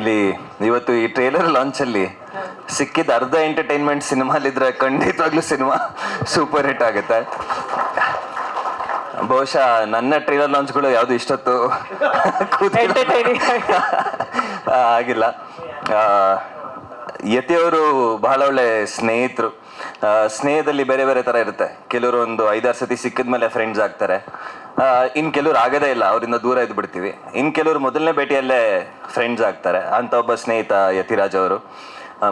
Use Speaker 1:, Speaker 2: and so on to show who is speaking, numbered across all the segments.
Speaker 1: ಇಲ್ಲಿ ಇವತ್ತು ಈ ಟ್ರೇಲರ್ ಲಾಂಚ್ ಅಲ್ಲಿ ಸಿಕ್ಕಿದ ಅರ್ಧ ಎಂಟರ್ಟೈನ್ಮೆಂಟ್ ಸಿನಿಮಾಲಿದ್ರೆ ಖಂಡಿತವಾಗ್ಲೂ ಸಿನಿಮಾ ಸೂಪರ್ ಹಿಟ್ ಆಗುತ್ತೆ. ಬಹುಶಃ ನನ್ನ ಟ್ರೇಲರ್ ಲಾಂಚ್ಗಳು ಯಾವುದು ಇಷ್ಟೊತ್ತು ಆಗಿಲ್ಲ. ಯತಿಯವರು ಬಹಳ ಒಳ್ಳೆ ಸ್ನೇಹಿತರು. ಸ್ನೇಹದಲ್ಲಿ ಬೇರೆ ಬೇರೆ ತರ ಇರುತ್ತೆ. ಕೆಲವರು ಒಂದು ಐದಾರು ಸತಿ ಸಿಕ್ಕಿದ್ಮೇಲೆ ಫ್ರೆಂಡ್ಸ್ ಆಗ್ತಾರೆ. ಇನ್ ಕೆಲವ್ರು ಆಗದೇ ಇಲ್ಲ, ಅವರಿಂದ ದೂರ ಇದ್ದು ಬಿಡ್ತೀವಿ. ಇನ್ ಕೆಲವರು ಮೊದಲನೇ ಭೇಟಿಯಲ್ಲೇ ಫ್ರೆಂಡ್ಸ್ ಆಗ್ತಾರೆ. ಅಂತ ಒಬ್ಬ ಸ್ನೇಹಿತ ಯತಿರಾಜ್ ಅವರು.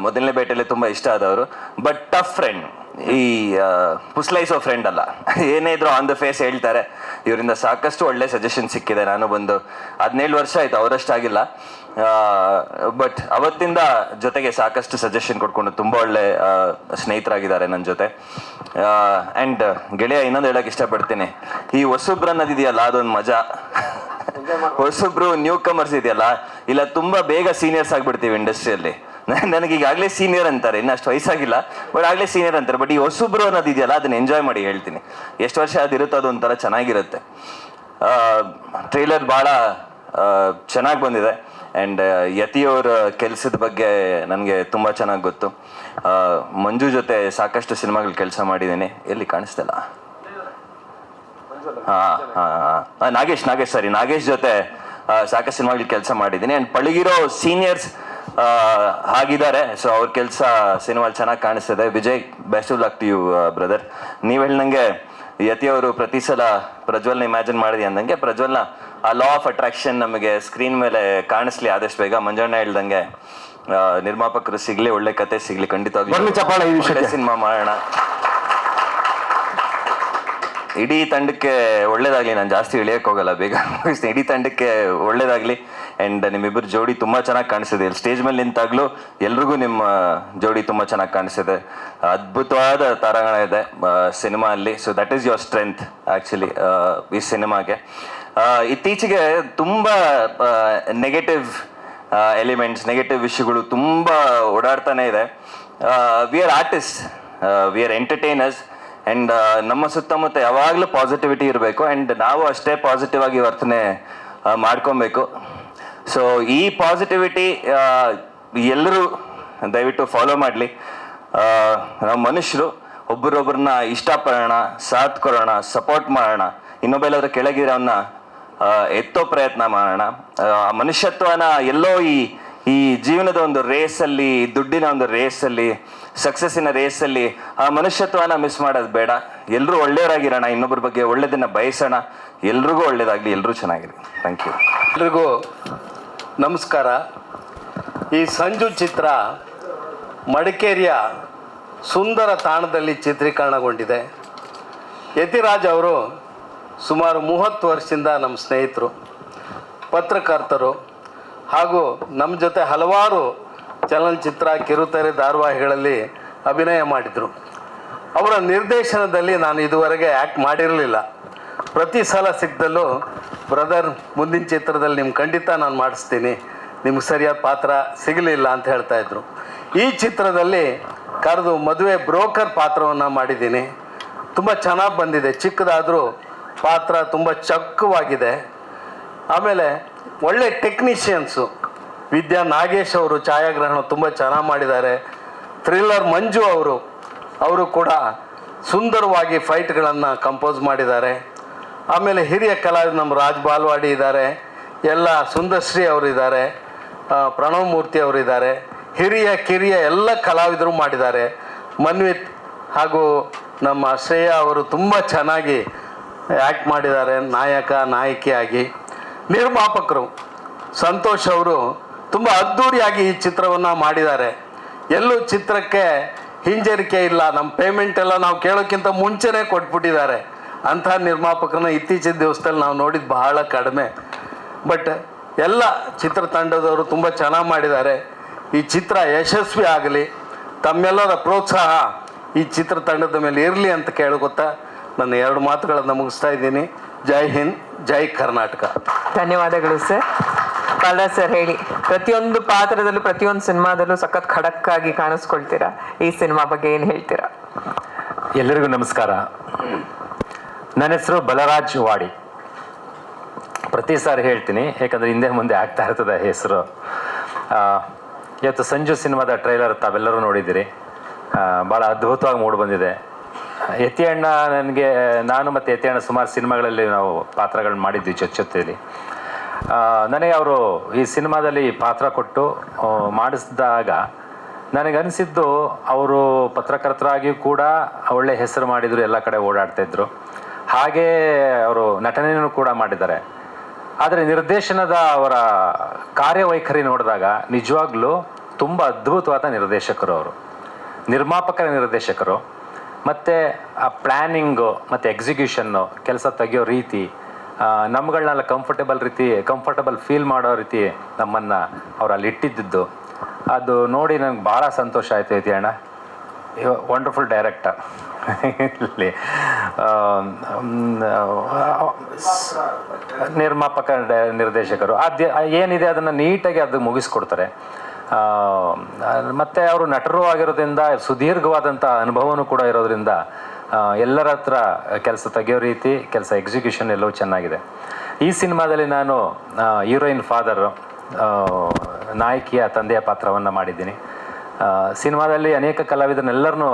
Speaker 1: ಮೊದಲನೇ ಭೇಟಿಯಲ್ಲೇ ತುಂಬಾ ಇಷ್ಟ ಆದವರು. ಬಟ್ ಟಫ್ ಫ್ರೆಂಡ್ ಈ ಪುಸ್ಲೈಸೋ ಫ್ರೆಂಡ್ ಅಲ್ಲ. ಏನೇ ಇದ್ರು ಆನ್ ದ ಫೇಸ್ ಹೇಳ್ತಾರೆ. ಇವರಿಂದ ಸಾಕಷ್ಟು ಒಳ್ಳೆ ಸಜೆಷನ್ ಸಿಕ್ಕಿದೆ. ನಾನು ಬಂದು ಹದಿನೇಳು ವರ್ಷ ಆಯ್ತು, ಅವರಷ್ಟಾಗಿಲ್ಲ. ಬಟ್ ಅವತ್ತಿಂದ ಜೊತೆಗೆ ಸಾಕಷ್ಟು ಸಜೆಷನ್ ಕೊಡ್ಕೊಂಡು ತುಂಬಾ ಒಳ್ಳೆ ಸ್ನೇಹಿತರಾಗಿದ್ದಾರೆ ನನ್ನ ಜೊತೆ. ಅಂಡ್ ಗೆಳೆಯ ಇನ್ನೊಂದು ಹೇಳೋಕೆ ಇಷ್ಟಪಡ್ತೀನಿ. ಈ ಹೊಸಬ್ರು ಅನ್ನೋದಿದೆಯಲ್ಲ ಅದೊಂದು ಮಜಾ. ಹೊಸಬ್ರು ನ್ಯೂ ಕಮರ್ಸ್ ಇದೆಯಲ್ಲ, ಇಲ್ಲ ತುಂಬಾ ಬೇಗ ಸೀನಿಯರ್ಸ್ ಆಗ್ಬಿಡ್ತೀವಿ ಇಂಡಸ್ಟ್ರಿಯಲ್ಲಿ ನನಗೆ ಈಗಾಗಲೇ ಸೀನಿಯರ್ ಅಂತಾರೆ, ಇನ್ನು ಅಷ್ಟು ವಯಸ್ಸಾಗಿಲ್ಲ ಬಟ್ ಆಗಲೇ ಸೀನಿಯರ್ ಅಂತಾರೆ ಬಟ್ ಈ ಹೊಸಬ್ರು ಅನ್ನೋದು ಇದೆಯಲ್ಲ, ಅದನ್ನ ಎಂಜಾಯ್ ಮಾಡಿ ಹೇಳ್ತೀನಿ. ಎಷ್ಟು ವರ್ಷ ಅದಿರುತ್ತೋ ಅದು ಒಂಥರ ಚೆನ್ನಾಗಿರುತ್ತೆ. ಟ್ರೈಲರ್ ಭಾಳ ಚೆನ್ನಾಗಿ ಬಂದಿದೆ. ಆ್ಯಂಡ್ ಯತಿಯವರ ಕೆಲಸದ ಬಗ್ಗೆ ನನಗೆ ತುಂಬ ಚೆನ್ನಾಗಿ ಗೊತ್ತು. ಮಂಜು ಜೊತೆ ಸಾಕಷ್ಟು ಸಿನಿಮಾಗಳು ಕೆಲಸ ಮಾಡಿದ್ದೀನಿ. ಎಲ್ಲಿ ಕಾಣಿಸ್ತಿಲ್ಲ ಹಾಂ ಹಾಂ. ನಾಗೇಶ್ ನಾಗೇಶ್ ಸರಿ ನಾಗೇಶ್ ಜೊತೆ ಸಾಕಷ್ಟು ಸಿನಿಮಾಗಳು ಕೆಲಸ ಮಾಡಿದ್ದೀನಿ. ಆ್ಯಂಡ್ ಪಳಗಿರೋ ಸೀನಿಯರ್ಸ್ ಆಗಿದ್ದಾರೆ ಸೊ ಅವ್ರ ಕೆಲಸ ಸಿನಿಮಾಲ್ ಚೆನ್ನಾಗಿ ಕಾಣಿಸ್ತದೆ. Vijay best of luck to you brother ನೀವು ಹೇಳಿ ಯತಿ ಯತಿಯವರು ಪ್ರತಿ ಸಲ ಪ್ರಜ್ವಲ್ನ ಇಮ್ಯಾಜಿನ್ ಮಾಡಿದೆ ಅಂದಂಗೆ ಪ್ರಜ್ವಲ್ನ ಆ ಲಾ ಆಫ್ ಅಟ್ರಾಕ್ಷನ್ ನಮಗೆ ಸ್ಕ್ರೀನ್ ಮೇಲೆ ಕಾಣಿಸ್ಲಿ ಆದಷ್ಟು ಬೇಗ. ಮಂಜಣ್ಣ ಹೇಳ್ದಂಗೆ ನಿರ್ಮಾಪಕರು ಸಿಗ್ಲಿ ಒಳ್ಳೆ ಕತೆ ಸಿಗ್ಲಿ
Speaker 2: ಖಂಡಿತವಾಗಿ.
Speaker 1: ಸಿನಿಮಾ ಮಾಡೋಣ. ಇಡೀ ತಂಡಕ್ಕೆ ಒಳ್ಳೇದಾಗ್ಲಿ ನಾನು ಜಾಸ್ತಿ ಇಳಿಯಕ್ ಹೋಗಲ್ಲ ಬೇಗ ಇಡೀ ತಂಡಕ್ಕೆ ಒಳ್ಳೇದಾಗ್ಲಿ ಅಂಡ್ ನಿಮ್ಮಿಬ್ಬರು ಜೋಡಿ ತುಂಬಾ ಚೆನ್ನಾಗಿ ಕಾಣಿಸಿದೆ ಇಲ್ಲಿ ಸ್ಟೇಜ್ ಮೇಲೆ ನಿಂತಾಗ್ಲೂ ಎಲ್ರಿಗೂ ನಿಮ್ಮ ಜೋಡಿ ತುಂಬಾ ಚೆನ್ನಾಗಿ ಕಾಣಿಸಿದೆ ಅದ್ಭುತವಾದ ತಾರಾಗಣ ಇದೆ ಸಿನಿಮಾ ಅಲ್ಲಿ. So that is your strength actually ಈ ಸಿನಿಮಾಗೆ ಇತ್ತೀಚೆಗೆ ತುಂಬಾ ನೆಗೆಟಿವ್ ಎಲಿಮೆಂಟ್ಸ್ ನೆಗೆಟಿವ್ ವಿಷಯಗಳು ತುಂಬಾ ಓಡಾಡ್ತಾನೆ ಇದೆ. We are artist we are entertainers and ನಮ್ಮ ಸುತ್ತಮುತ್ತ ಯಾವಾಗಲೂ ಪಾಸಿಟಿವಿಟಿ ಇರಬೇಕು ಆ್ಯಂಡ್ ನಾವು ಅಷ್ಟೇ ಪಾಸಿಟಿವ್ ಆಗಿ ವರ್ತನೆ ಮಾಡ್ಕೊಬೇಕು. ಸೊ ಈ ಪಾಸಿಟಿವಿಟಿ ಎಲ್ಲರೂ ದಯವಿಟ್ಟು ಫಾಲೋ ಮಾಡಲಿ. ನಾವು ಮನುಷ್ಯರು ಒಬ್ಬರೊಬ್ಬರನ್ನ ಇಷ್ಟಪಡೋಣ, ಸಾಥ್ ಕೊಡೋಣ ಸಪೋರ್ಟ್ ಮಾಡೋಣ. ಇನ್ನೊಬ್ಬೆಲ್ಲಾದ್ರೂ ಕೆಳಗಿರೋನ್ನ ಎತ್ತೋ ಪ್ರಯತ್ನ ಮಾಡೋಣ. ಆ, ಮನುಷ್ಯತ್ವನ ಎಲ್ಲೋ ಈ ಈ ಜೀವನದ ಒಂದು ರೇಸಲ್ಲಿ, ದುಡ್ಡಿನ ಒಂದು ರೇಸಲ್ಲಿ ಸಕ್ಸಸ್ಸಿನ ರೇಸಲ್ಲಿ ಆ ಮನುಷ್ಯತ್ವನ ಮಿಸ್ ಮಾಡೋದು ಬೇಡ. ಎಲ್ಲರೂ ಒಳ್ಳೆಯವರಾಗಿರೋಣ ಇನ್ನೊಬ್ಬರ ಬಗ್ಗೆ ಒಳ್ಳೆಯದನ್ನ ಬಯಸೋಣ. ಎಲ್ರಿಗೂ ಒಳ್ಳೇದಾಗಲಿ ಎಲ್ಲರೂ ಚೆನ್ನಾಗಿರಿ. ಥ್ಯಾಂಕ್ ಯು
Speaker 2: ಎಲ್ರಿಗೂ ನಮಸ್ಕಾರ. ಈ ಸಂಜು ಚಿತ್ರ ಮಡಿಕೇರಿಯ ಸುಂದರ ತಾಣದಲ್ಲಿ ಚಿತ್ರೀಕರಣಗೊಂಡಿದೆ. ಯತಿರಾಜ್ ಅವರು ಸುಮಾರು ಮೂವತ್ತು ವರ್ಷದಿಂದ ನಮ್ಮ ಸ್ನೇಹಿತರು, ಪತ್ರಕರ್ತರು ಹಾಗೂ ನಮ್ಮ ಜೊತೆ ಹಲವಾರು ಚಲನಚಿತ್ರ, ಕಿರುತೆರೆ, ಧಾರಾವಾಹಿಗಳಲ್ಲಿ ಅಭಿನಯ ಮಾಡಿದರು. ಅವರ ನಿರ್ದೇಶನದಲ್ಲಿ ನಾನು ಇದುವರೆಗೆ ಆ್ಯಕ್ಟ್ ಮಾಡಿರಲಿಲ್ಲ. ಪ್ರತಿ ಸಲ ಸಿಕ್ಕದಲ್ಲೂ ಬ್ರದರ್, ಮುಂದಿನ ಚಿತ್ರದಲ್ಲಿ ನಿಮ್ಗೆ ಖಂಡಿತ ನಾನು ಮಾಡಿಸ್ತೀನಿ. ನಿಮ್ಗೆ ಸರಿಯಾದ ಪಾತ್ರ ಸಿಗಲಿಲ್ಲ ಅಂತ ಹೇಳ್ತಾಯಿದ್ರು ಈ ಚಿತ್ರದಲ್ಲಿ ಕರೆದು ಮದುವೆ ಬ್ರೋಕರ್ ಪಾತ್ರವನ್ನು ಮಾಡಿದ್ದೀನಿ. ತುಂಬ ಚೆನ್ನಾಗಿ ಬಂದಿದೆ. ಚಿಕ್ಕದಾದರೂ ಪಾತ್ರ ತುಂಬ ಚಕ್ಕವಾಗಿದೆ. ಆಮೇಲೆ ಒಳ್ಳೆ ಟೆಕ್ನಿಷಿಯನ್ಸು. ವಿದ್ಯಾ ನಾಗೇಶ್ ಅವರು ಛಾಯಾಗ್ರಹಣ ತುಂಬ ಚೆನ್ನಾಗಿ ಮಾಡಿದ್ದಾರೆ. ಥ್ರಿಲ್ಲರ್ ಮಂಜು ಅವರು ಅವರು ಕೂಡ ಸುಂದರವಾಗಿ ಫೈಟ್ಗಳನ್ನು ಕಂಪೋಸ್ ಮಾಡಿದ್ದಾರೆ. ಆಮೇಲೆ ಹಿರಿಯ ಕಲಾವಿದ ನಮ್ಮ ರಾಜ್ ಬಾಲ್ವಾಡಿ ಇದ್ದಾರೆ. ಎಲ್ಲ ಸುಂದರ್ಶ್ರೀ ಅವರಿದ್ದಾರೆ. ಪ್ರಣವ್ ಮೂರ್ತಿ ಅವರಿದ್ದಾರೆ. ಹಿರಿಯ, ಕಿರಿಯ ಎಲ್ಲ ಕಲಾವಿದರು ಮಾಡಿದ್ದಾರೆ. ಮನ್ವಿತ್ ಹಾಗೂ ನಮ್ಮ ಶ್ರೇಯಾ ಅವರು ತುಂಬ ಚೆನ್ನಾಗಿ ಆ್ಯಕ್ಟ್ ಮಾಡಿದ್ದಾರೆ, ನಾಯಕ, ನಾಯಕಿಯಾಗಿ. ನಿರ್ಮಾಪಕರು ಸಂತೋಷ್ ಅವರು ತುಂಬ ಅದ್ಧೂರಿಯಾಗಿ ಈ ಚಿತ್ರವನ್ನು ಮಾಡಿದ್ದಾರೆ. ಎಲ್ಲೂ ಚಿತ್ರಕ್ಕೆ ಹಿಂಜರಿಕೆ ಇಲ್ಲ. ನಮ್ಮ ಪೇಮೆಂಟ್ ಎಲ್ಲ ನಾವು ಕೇಳೋಕ್ಕಿಂತ ಮುಂಚೆನೇ ಕೊಟ್ಬಿಟ್ಟಿದ್ದಾರೆ. ಅಂಥ ನಿರ್ಮಾಪಕರನ್ನ ಇತ್ತೀಚಿನ ದಿವಸದಲ್ಲಿ ನಾವು ನೋಡಿದ್ದು ಬಹಳ ಕಡಿಮೆ. ಬಟ್ ಎಲ್ಲ ಚಿತ್ರತಂಡದವರು ತುಂಬ ಚೆನ್ನಾಗಿ ಮಾಡಿದ್ದಾರೆ. ಈ ಚಿತ್ರ ಯಶಸ್ವಿ ಆಗಲಿ, ತಮ್ಮೆಲ್ಲರ ಪ್ರೋತ್ಸಾಹ ಈ ಚಿತ್ರತಂಡದ ಮೇಲೆ ಇರಲಿ ಅಂತ ಕೇಳ್ಕೊತಾ ನನ್ನ ಎರಡು ಮಾತುಗಳನ್ನು ಮುಗಿಸ್ತಾ ಇದ್ದೀನಿ. ಜೈ ಹಿಂದ್ ಜೈ ಕರ್ನಾಟಕ.
Speaker 3: ಧನ್ಯವಾದಗಳು ಸರ್. ಪಾಲ ಸರ್ ಹೇಳಿ ಪ್ರತಿಯೊಂದು ಪಾತ್ರದಲ್ಲೂ ಪ್ರತಿಯೊಂದು ಸಿನಿಮಾದಲ್ಲೂ ಸಖತ್ ಖಡಕ್ ಆಗಿ ಕಾಣಿಸ್ಕೊಳ್ತೀರಾ? ಈ ಸಿನಿಮಾ ಬಗ್ಗೆ ಏನು ಹೇಳ್ತೀರಾ?
Speaker 4: ಎಲ್ಲರಿಗೂ ನಮಸ್ಕಾರ. ನನ್ನ ಹೆಸರು ಬಲರಾಜ್ ವಾಡಿ. ಪ್ರತಿ ಸಾರಿ ಹೇಳ್ತೀನಿ ಯಾಕಂದ್ರೆ ಹಿಂದೆ ಮುಂದೆ ಆಗ್ತಾ ಇರ್ತದೆ ಹೆಸರು. ಇವತ್ತು ಸಂಜು ಸಿನಿಮಾದ ಟ್ರೈಲರ್ ತಾವೆಲ್ಲರೂ ನೋಡಿದ್ದೀರಿ. ಭಾಳ ಅದ್ಭುತವಾಗಿ ಮೂಡಿ ಬಂದಿದೆ. ಯತಿ ಅಣ್ಣ ನನಗೆ, ನಾನು ಮತ್ತು ಯತಿ ಅಣ್ಣ ಸುಮಾರು ಸಿನಿಮಾಗಳಲ್ಲಿ ನಾವು ಪಾತ್ರಗಳನ್ನ ಮಾಡಿದ್ವಿ ಜೊತೆ ಜೊತೆಯಲ್ಲಿ ನನಗೆ ಅವರು ಈ ಸಿನಿಮಾದಲ್ಲಿ ಪಾತ್ರ ಕೊಟ್ಟು ಮಾಡಿಸಿದಾಗ ನನಗನ್ನಿಸಿದ್ದು ಅವರು ಪತ್ರಕರ್ತರಾಗಿಯೂ ಕೂಡ ಒಳ್ಳೆ ಹೆಸರು ಮಾಡಿದರು, ಎಲ್ಲ ಕಡೆ ಓಡಾಡ್ತಾಯಿದ್ರು ಹಾಗೇ ಅವರು ನಟನೆಯನ್ನು ಕೂಡ ಮಾಡಿದ್ದಾರೆ. ಆದರೆ ನಿರ್ದೇಶನದ ಅವರ ಕಾರ್ಯವೈಖರಿ ನೋಡಿದಾಗ ನಿಜವಾಗ್ಲೂ ತುಂಬ ಅದ್ಭುತವಾದ ನಿರ್ದೇಶಕರು ಅವರು. ನಿರ್ಮಾಪಕರ ನಿರ್ದೇಶಕರು. ಮತ್ತು ಆ ಪ್ಲ್ಯಾನಿಂಗು ಮತ್ತು ಎಕ್ಸಿಕ್ಯೂಷನ್ನು ಕೆಲಸ ತೆಗಿಯೋ ರೀತಿ ನಮ್ಗಳನ್ನೆಲ್ಲ ಕಂಫರ್ಟೇಬಲ್ ರೀತಿ ಕಂಫರ್ಟಬಲ್ ಫೀಲ್ ಮಾಡೋ ರೀತಿ ನಮ್ಮನ್ನು ಅವ್ರು ಅಲ್ಲಿ ಇಟ್ಟಿದ್ದು ಅದು ನೋಡಿ ನನಗೆ ಭಾಳ ಸಂತೋಷ ಆಯಿತು ಐತಿ ಅಣ್ಣ ವಂಡರ್ಫುಲ್ ಡೈರೆಕ್ಟರ್ ಇಲ್ಲಿ ನಿರ್ಮಾಪಕ ನಿರ್ದೇಶಕರು. ಅದು ಏನಿದೆ ಅದನ್ನು ನೀಟಾಗಿ ಅದು ಮುಗಿಸ್ಕೊಡ್ತಾರೆ. ಮತ್ತೆ ಅವರು ನಟರು ಆಗಿರೋದ್ರಿಂದ ಸುದೀರ್ಘವಾದಂಥ ಅನುಭವನೂ ಕೂಡ ಇರೋದ್ರಿಂದ ಎಲ್ಲರ ಹತ್ರ ಕೆಲಸ ತೆಗೆಯೋ ರೀತಿ, ಕೆಲಸ ಎಕ್ಸಿಕ್ಯೂಷನ್ ಎಲ್ಲವೂ ಚೆನ್ನಾಗಿದೆ. ಈ ಸಿನಿಮಾದಲ್ಲಿ ನಾನು ಹೀರೋಯಿನ್ ಫಾದರ್ ನಾಯಕಿಯ ತಂದೆಯ ಪಾತ್ರವನ್ನು ಮಾಡಿದ್ದೀನಿ. ಸಿನಿಮಾದಲ್ಲಿ ಅನೇಕ ಕಲಾವಿದರನ್ನೆಲ್ಲರನ್ನೂ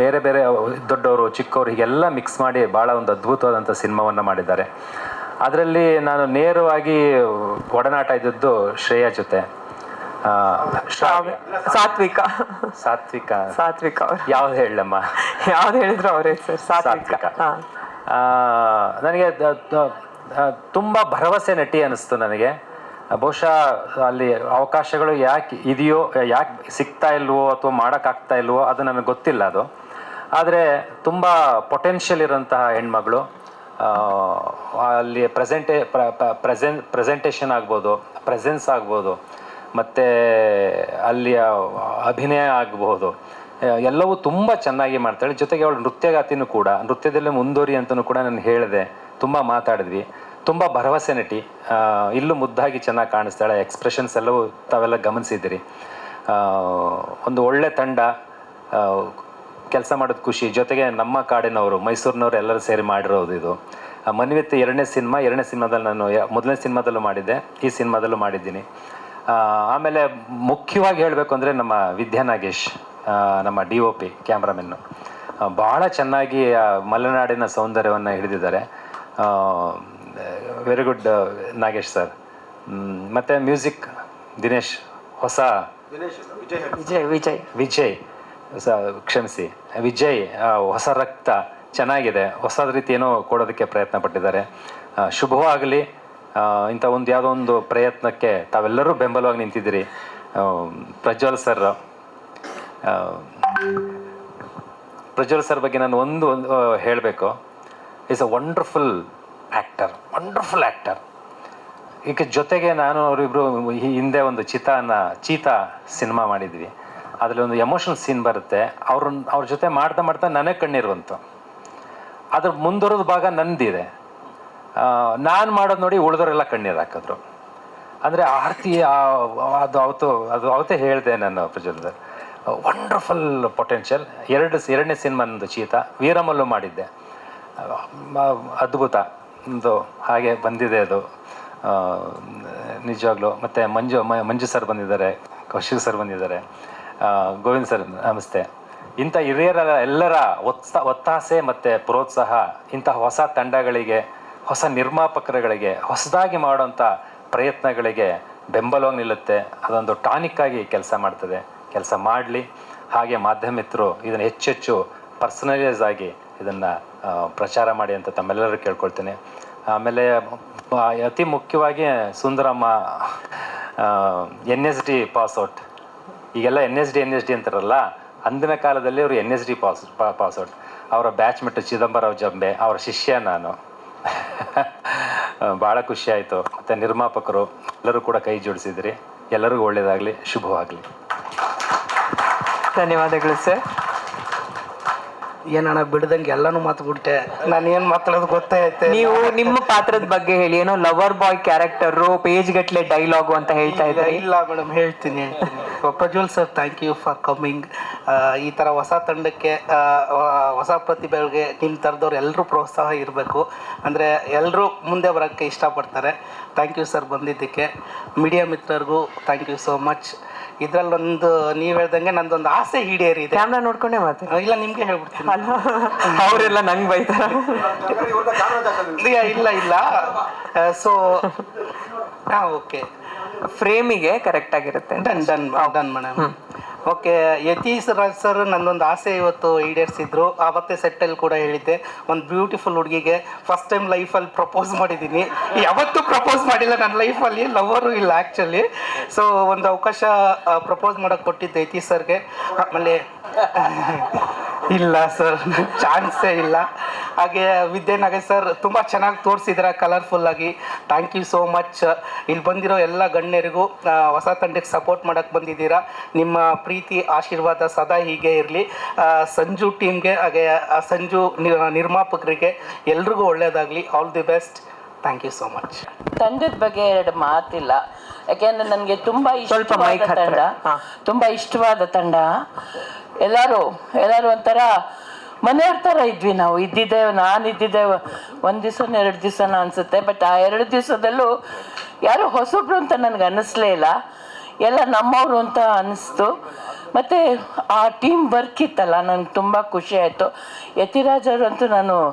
Speaker 4: ಬೇರೆ ಬೇರೆ ದೊಡ್ಡವರು, ಚಿಕ್ಕವರು ಹೀಗೆಲ್ಲ ಮಿಕ್ಸ್ ಮಾಡಿ ಭಾಳ ಒಂದು ಅದ್ಭುತವಾದಂಥ ಸಿನಿಮಾವನ್ನು ಮಾಡಿದ್ದಾರೆ. ಅದರಲ್ಲಿ ನಾನು ನೇರವಾಗಿ ಒಡನಾಟ ಇದ್ದದ್ದು ಶ್ರೇಯಾ ಜೊತೆ.
Speaker 3: ಸಾತ್ವಿಕ.
Speaker 4: ಸಾತ್ವಿಕ.
Speaker 3: ಸಾತ್ವಿಕ ಅವ್ರು.
Speaker 4: ಯಾವ್ದು ಹೇಳಮ್ಮ
Speaker 3: ಯಾವ್ದು ಹೇಳಿದ್ರು ಅವರೇ ಸರ್ ಸಾತ್ವಿಕ.
Speaker 4: ನನಗೆ ತುಂಬ ಭರವಸೆ ನಟಿ ಅನಿಸ್ತು ನನಗೆ. ಬಹುಶಃ ಅಲ್ಲಿ ಅವಕಾಶಗಳು ಯಾಕೆ ಇದೆಯೋ ಯಾಕೆ ಸಿಗ್ತಾ ಇಲ್ವೋ ಅಥವಾ ಮಾಡೋಕ್ಕಾಗ್ತಾ ಇಲ್ವೋ ಅದು ನನಗೆ ಗೊತ್ತಿಲ್ಲ ಅದು. ಆದರೆ ತುಂಬ ಪೊಟೆನ್ಷಿಯಲ್ ಇರೋಂತಹ ಹೆಣ್ಮಗಳು ಅಲ್ಲಿ ಪ್ರೆಸೆಂಟೇ ಪ್ರೆಸೆಂಟ್ ಪ್ರೆಸೆಂಟೇಷನ್ ಆಗ್ಬೋದು ಪ್ರೆಸೆನ್ಸ್ ಆಗ್ಬೋದು. ಮತ್ತು ಅಲ್ಲಿಯ ಅಭಿನಯ ಆಗಬಹುದು. ಎಲ್ಲವೂ ತುಂಬ ಚೆನ್ನಾಗಿ ಮಾಡ್ತಾಳೆ. ಜೊತೆಗೆ ಅವಳು ನೃತ್ಯಗಾತಿನೂ ಕೂಡ, ನೃತ್ಯದಲ್ಲೇ ಮುಂದುವರಿ ಅಂತಲೂ ಕೂಡ ನಾನು ಹೇಳಿದೆ, ತುಂಬ ಮಾತಾಡಿದ್ವಿ. ತುಂಬ ಭರವಸೆ ನಟಿ ಇಲ್ಲೂ ಮುದ್ದಾಗಿ ಚೆನ್ನಾಗಿ ಕಾಣಿಸ್ತಾಳೆ. ಎಕ್ಸ್ಪ್ರೆಷನ್ಸ್ ಎಲ್ಲವೂ ತಾವೆಲ್ಲ ಗಮನಿಸಿದ್ದೀರಿ. ಒಂದು ಒಳ್ಳೆ ತಂಡ ಕೆಲಸ ಮಾಡೋದು ಖುಷಿ. ಜೊತೆಗೆ ನಮ್ಮ ಕಾಡಿನವರು, ಮೈಸೂರಿನವರು ಎಲ್ಲರೂ ಸೇರಿ ಮಾಡಿರೋದು ಇದು. ಮನ್ವಿತ್ ಎರಡನೇ ಸಿನಿಮಾ, ಎರಡನೇ ಸಿನಿಮಾದಲ್ಲಿ ನಾನು ಮೊದಲನೇ ಸಿನಿಮಾದಲ್ಲೂ ಮಾಡಿದ್ದೆ. ಈ ಸಿನಿಮಾದಲ್ಲೂ ಮಾಡಿದ್ದೀನಿ. ಆಮೇಲೆ ಮುಖ್ಯವಾಗಿ ಹೇಳಬೇಕು ಅಂದರೆ ನಮ್ಮ ವಿದ್ಯಾ ನಾಗೇಶ್ ನಮ್ಮ ಡಿ ಒ ಪಿ ಕ್ಯಾಮ್ರಾಮೆನ್ನು ಭಾಳ ಚೆನ್ನಾಗಿ ಆ ಮಲೆನಾಡಿನ ಸೌಂದರ್ಯವನ್ನು ಹಿಡಿದಿದ್ದಾರೆ. ವೆರಿ ಗುಡ್ ನಾಗೇಶ್ ಸರ್ ಮತ್ತು ಮ್ಯೂಸಿಕ್ ದಿನೇಶ್ ಹೊಸ
Speaker 3: ವಿಜಯ್ ವಿಜಯ್
Speaker 4: ವಿಜಯ್. ಸ ಕ್ಷಮಿಸಿ ವಿಜಯ್ ಹೊಸ ರಕ್ತ ಚೆನ್ನಾಗಿದೆ. ಹೊಸ ರೀತಿ ಏನೋ ಕೊಡೋದಕ್ಕೆ ಪ್ರಯತ್ನ ಪಟ್ಟಿದ್ದಾರೆ. ಶುಭವಾಗಲಿ. ಇಂಥ ಒಂದು ಯಾವುದೋ ಒಂದು ಪ್ರಯತ್ನಕ್ಕೆ ತಾವೆಲ್ಲರೂ ಬೆಂಬಲವಾಗಿ ನಿಂತಿದ್ದೀರಿ. ಪ್ರಜ್ವಲ್ ಸರ್ ಪ್ರಜ್ವಲ್ ಸರ್ ಬಗ್ಗೆ ನಾನು ಒಂದು ಒಂದು ಹೇಳಬೇಕು. Is a wonderful actor wonderful actor ಈಗ ಜೊತೆಗೆ ನಾನು ಅವರಿಬ್ಬರು ಹಿಂದೆ ಒಂದು ಚಿತಾನ, ಚೀತಾ ಸಿನಿಮಾ ಮಾಡಿದ್ವಿ. ಅದರಲ್ಲಿ ಒಂದು ಎಮೋಷನಲ್ ಸೀನ್ ಬರುತ್ತೆ. ಅವ್ರನ್ನ ಅವ್ರ ಜೊತೆ ಮಾಡ್ತಾ ಮಾಡ್ತಾ ನನಗೆ ಕಣ್ಣೀರುವಂತು ಅದ್ರ ಮುಂದುವರೆದ ಭಾಗ ನಂದಿದೆ. ನಾನು ಮಾಡೋದು ನೋಡಿ ಉಳಿದವರೆಲ್ಲ ಕಣ್ಣೀರು ಹಾಕಿದ್ರು. ಅಂದರೆ ಆರ್ತಿ ಅದು ಅವತ್ತು, ಅದು ಅವತ್ತೇ ಹೇಳಿದೆ ನಾನು ಪ್ರಜ್ವಲ್ ವಂಡರ್ಫುಲ್ ಪೊಟೆನ್ಷಿಯಲ್ ಎರಡು, ಎರಡನೇ ಸಿನಿಮಾ ನಂದು ಚೀತಾ, ವೀರಮಲ್ಲು ಮಾಡಿದ್ದೆ. ಅದ್ಭುತ. ಒಂದು ಹಾಗೆ ಬಂದಿದೆ ಅದು. ನಿಜವಾಗ್ಲೂ. ಮತ್ತು ಮಂಜು ಮಂಜು ಸರ್ ಬಂದಿದ್ದಾರೆ, ಕೌಶಿಕ್ ಸರ್ ಬಂದಿದ್ದಾರೆ. ಗೋವಿಂದ್ ಸರ್, ನಮಸ್ತೆ. ಇಂಥ ಹಿರಿಯರ ಎಲ್ಲರ ಒತ್ತ ಒತ್ತಾಸೆ ಮತ್ತು ಪ್ರೋತ್ಸಾಹ, ಇಂಥ ಹೊಸ ತಂಡಗಳಿಗೆ ಹೊಸ ನಿರ್ಮಾಪಕರುಗಳಿಗೆ, ಹೊಸದಾಗಿ ಮಾಡುವಂಥ ಪ್ರಯತ್ನಗಳಿಗೆ ಬೆಂಬಲವಾಗಿ ನಿಲ್ಲುತ್ತೆ. ಅದೊಂದು ಟಾನಿಕ್ ಆಗಿ ಕೆಲಸ ಮಾಡ್ತದೆ. ಕೆಲಸ ಮಾಡಲಿ. ಹಾಗೆ ಮಾಧ್ಯಮಿತರು ಇದನ್ನು ಹೆಚ್ಚೆಚ್ಚು ಪರ್ಸನಲೈಸ್ ಆಗಿ ಇದನ್ನು ಪ್ರಚಾರ ಮಾಡಿ ಅಂತ ತಮ್ಮೆಲ್ಲರೂ ಕೇಳ್ಕೊಳ್ತೇನೆ. ಆಮೇಲೆ ಅತಿ ಮುಖ್ಯವಾಗಿ Sundaramma N S D passout ಈಗೆಲ್ಲ N S D, N S D ಅಂತಾರಲ್ಲ, ಅಂದಿನ ಕಾಲದಲ್ಲಿ ಅವರು N S D pass passout ಅವರ ಬ್ಯಾಚ್ಮೆಟ್ ಚಿದಂಬರರಾವ್ ಜಂಬೆ, ಅವರ ಶಿಷ್ಯ ನಾನು. ಭಾಳ ಖುಷಿ ಆಯಿತು. ಮತ್ತು ನಿರ್ಮಾಪಕರು ಎಲ್ಲರೂ ಕೂಡ ಕೈ ಜೋಡಿಸಿದ್ರಿ. ಎಲ್ಲರಿಗೂ ಒಳ್ಳೆಯದಾಗಲಿ ಶುಭವಾಗಲಿ.
Speaker 3: ಧನ್ಯವಾದಗಳು ಸರ್.
Speaker 5: ಏನಣ್ಣ ಬಿಡ್ದಂಗೆ ಎಲ್ಲಾನು ಮಾತ್ಬಿಟ್ಟೆ ನಾನು ಏನು ಮಾತಾಡೋದು ಗೊತ್ತೇ ಐತೆ
Speaker 3: ನೀವು ನಿಮ್ಮ ಪಾತ್ರದ ಬಗ್ಗೆ ಹೇಳಿ ಏನೋ ಲವರ್ ಬಾಯ್ ಕ್ಯಾರೆಕ್ಟರ್ ಪೇಜ್ ಗಟ್ಲೆ ಡೈಲಾಗು ಅಂತ ಹೇಳ್ತಾ ಇದ್ದಾರೆ
Speaker 5: ಇಲ್ಲ ಮೇಡಮ್ ಹೇಳ್ತೀನಿ ಹೇಳ್ತೀನಿ. Prajwal sir thank you for coming ಈ ಥರ ಹೊಸ ತಂಡಕ್ಕೆ ಹೊಸ ಪ್ರತಿಭೆಗಳಿಗೆ ನಿಮ್ಮ ಥರದವ್ರು ಎಲ್ಲರೂ ಪ್ರೋತ್ಸಾಹ ಇರಬೇಕು. ಅಂದರೆ ಎಲ್ಲರೂ ಮುಂದೆ ಬರೋಕ್ಕೆ ಇಷ್ಟಪಡ್ತಾರೆ. ಥ್ಯಾಂಕ್ ಯು ಸರ್ ಬಂದಿದ್ದಕ್ಕೆ. ಮೀಡಿಯಾ ಮಿತ್ರರಿಗೂ ಥ್ಯಾಂಕ್ ಯು ಸೋ ಮಚ್ ಇದರಲ್ಲೊಂದು ನೀವು ಹೇಳ್ದಂಗೆ ನಂದೊಂದು ಆಸೆ ಈಡೇರಿದೆ.
Speaker 3: ಕ್ಯಾಮ್ರಾ ನೋಡ್ಕೊಂಡೇ ಮಾತು
Speaker 5: ಇಲ್ಲ ನಿಮಗೆ ಹೇಳ್ಬಿಡ್ತೀನಿ.
Speaker 3: ಅವರೆಲ್ಲ ನಂಗೆ ಬೈತಾರ.
Speaker 5: ಇಲ್ಲ ಇಲ್ಲ. ಇಲ್ಲ ಸೊ ಹಾಂ ಓಕೆ
Speaker 3: ಫ್ರೇಮಿಗೆ ಕರೆಕ್ಟ್ ಆಗಿರುತ್ತೆ.
Speaker 5: Done done done madam. Okay Yatish Raj sir ನನ್ನೊಂದು ಆಸೆ ಇವತ್ತು ಈಡೇರಿಸಿದ್ರು. ಆವತ್ತೇ ಸೆಟ್ಟಲ್ಲಿ ಕೂಡ ಹೇಳಿದ್ದೆ. ಒಂದು ಬ್ಯೂಟಿಫುಲ್ ಹುಡುಗಿಗೆ ಫಸ್ಟ್ ಟೈಮ್ ಲೈಫಲ್ಲಿ ಪ್ರಪೋಸ್ ಮಾಡಿದ್ದೀನಿ. ಯಾವತ್ತೂ ಪ್ರಪೋಸ್ ಮಾಡಿಲ್ಲ. ನನ್ನ ಲೈಫಲ್ಲಿ ಲವರು ಇಲ್ಲ ಆ್ಯಕ್ಚುಲಿ ಸೊ ಒಂದು ಅವಕಾಶ ಪ್ರಪೋಸ್ ಮಾಡೋಕ್ಕೆ ಕೊಟ್ಟಿದ್ದೆ ಯತೀಶ್ ಸರ್ಗೆ. ಆಮೇಲೆ ಇಲ್ಲ ಸರ್, ಚಾನ್ಸೇ ಇಲ್ಲ. ಹಾಗೆ ವಿದ್ಯಾನಗರ್ ಸರ್, ತುಂಬ ಚೆನ್ನಾಗಿ ತೋರಿಸಿದ್ರ ಕಲರ್ಫುಲ್ ಆಗಿ. ಥ್ಯಾಂಕ್ ಯು ಸೋ ಮಚ್ ಇಲ್ಲಿ ಬಂದಿರೋ ಎಲ್ಲ ಗಣ್ಯರಿಗೂ ಹೊಸ ತಂಡಕ್ಕೆ ಸಪೋರ್ಟ್ ಮಾಡೋಕ್ಕೆ ಬಂದಿದ್ದೀರಾ. ನಿಮ್ಮ ಪ್ರೀತಿ, ಆಶೀರ್ವಾದ ಸದಾ ಹೀಗೆ ಇರಲಿ. ಸಂಜು ಟೀಮ್ಗೆ ಹಾಗೆ ಸಂಜು ನಿರ್ಮಾಪಕರಿಗೆ ಎಲ್ರಿಗೂ ಒಳ್ಳೆಯದಾಗಲಿ all the best thank you so much
Speaker 6: ತಂಡದ ಬಗ್ಗೆ ಎರಡು ಮಾತಿಲ್ಲ. ಯಾಕೆಂದ್ರೆ ನನಗೆ ತುಂಬಾ ಇಷ್ಟವಾದ. ತಂಡ. ತುಂಬಾ ಇಷ್ಟವಾದ ತಂಡ. ಎಲ್ಲರೂ ಎಲ್ಲರೂ ಒಂಥರ ಮನೆಯವ್ರ ಥರ ಇದ್ವಿ ನಾವು. ಇದ್ದಿದ್ದೆ ನಾನು ಇದ್ದಿದ್ದೆ ಒಂದು ದಿವಸನ ಎರಡು ದಿವಸನ ಅನ್ಸುತ್ತೆ. ಬಟ್ ಆ ಎರಡು ದಿವಸದಲ್ಲೂ ಯಾರು ಹೊಸಬ್ರು ಅಂತ ನನಗೆ ಅನ್ನಿಸ್ಲೇ ಇಲ್ಲ. ಎಲ್ಲ ನಮ್ಮವರು ಅಂತ ಅನ್ನಿಸ್ತು ಮತ್ತು ಆ ಟೀಮ್ ವರ್ಕ್ ಇತ್ತಲ್ಲ ನನಗೆ ತುಂಬ ಖುಷಿ ಆಯಿತು. ಯತಿರಾಜ್ ಅವರಂತೂ ನಾನು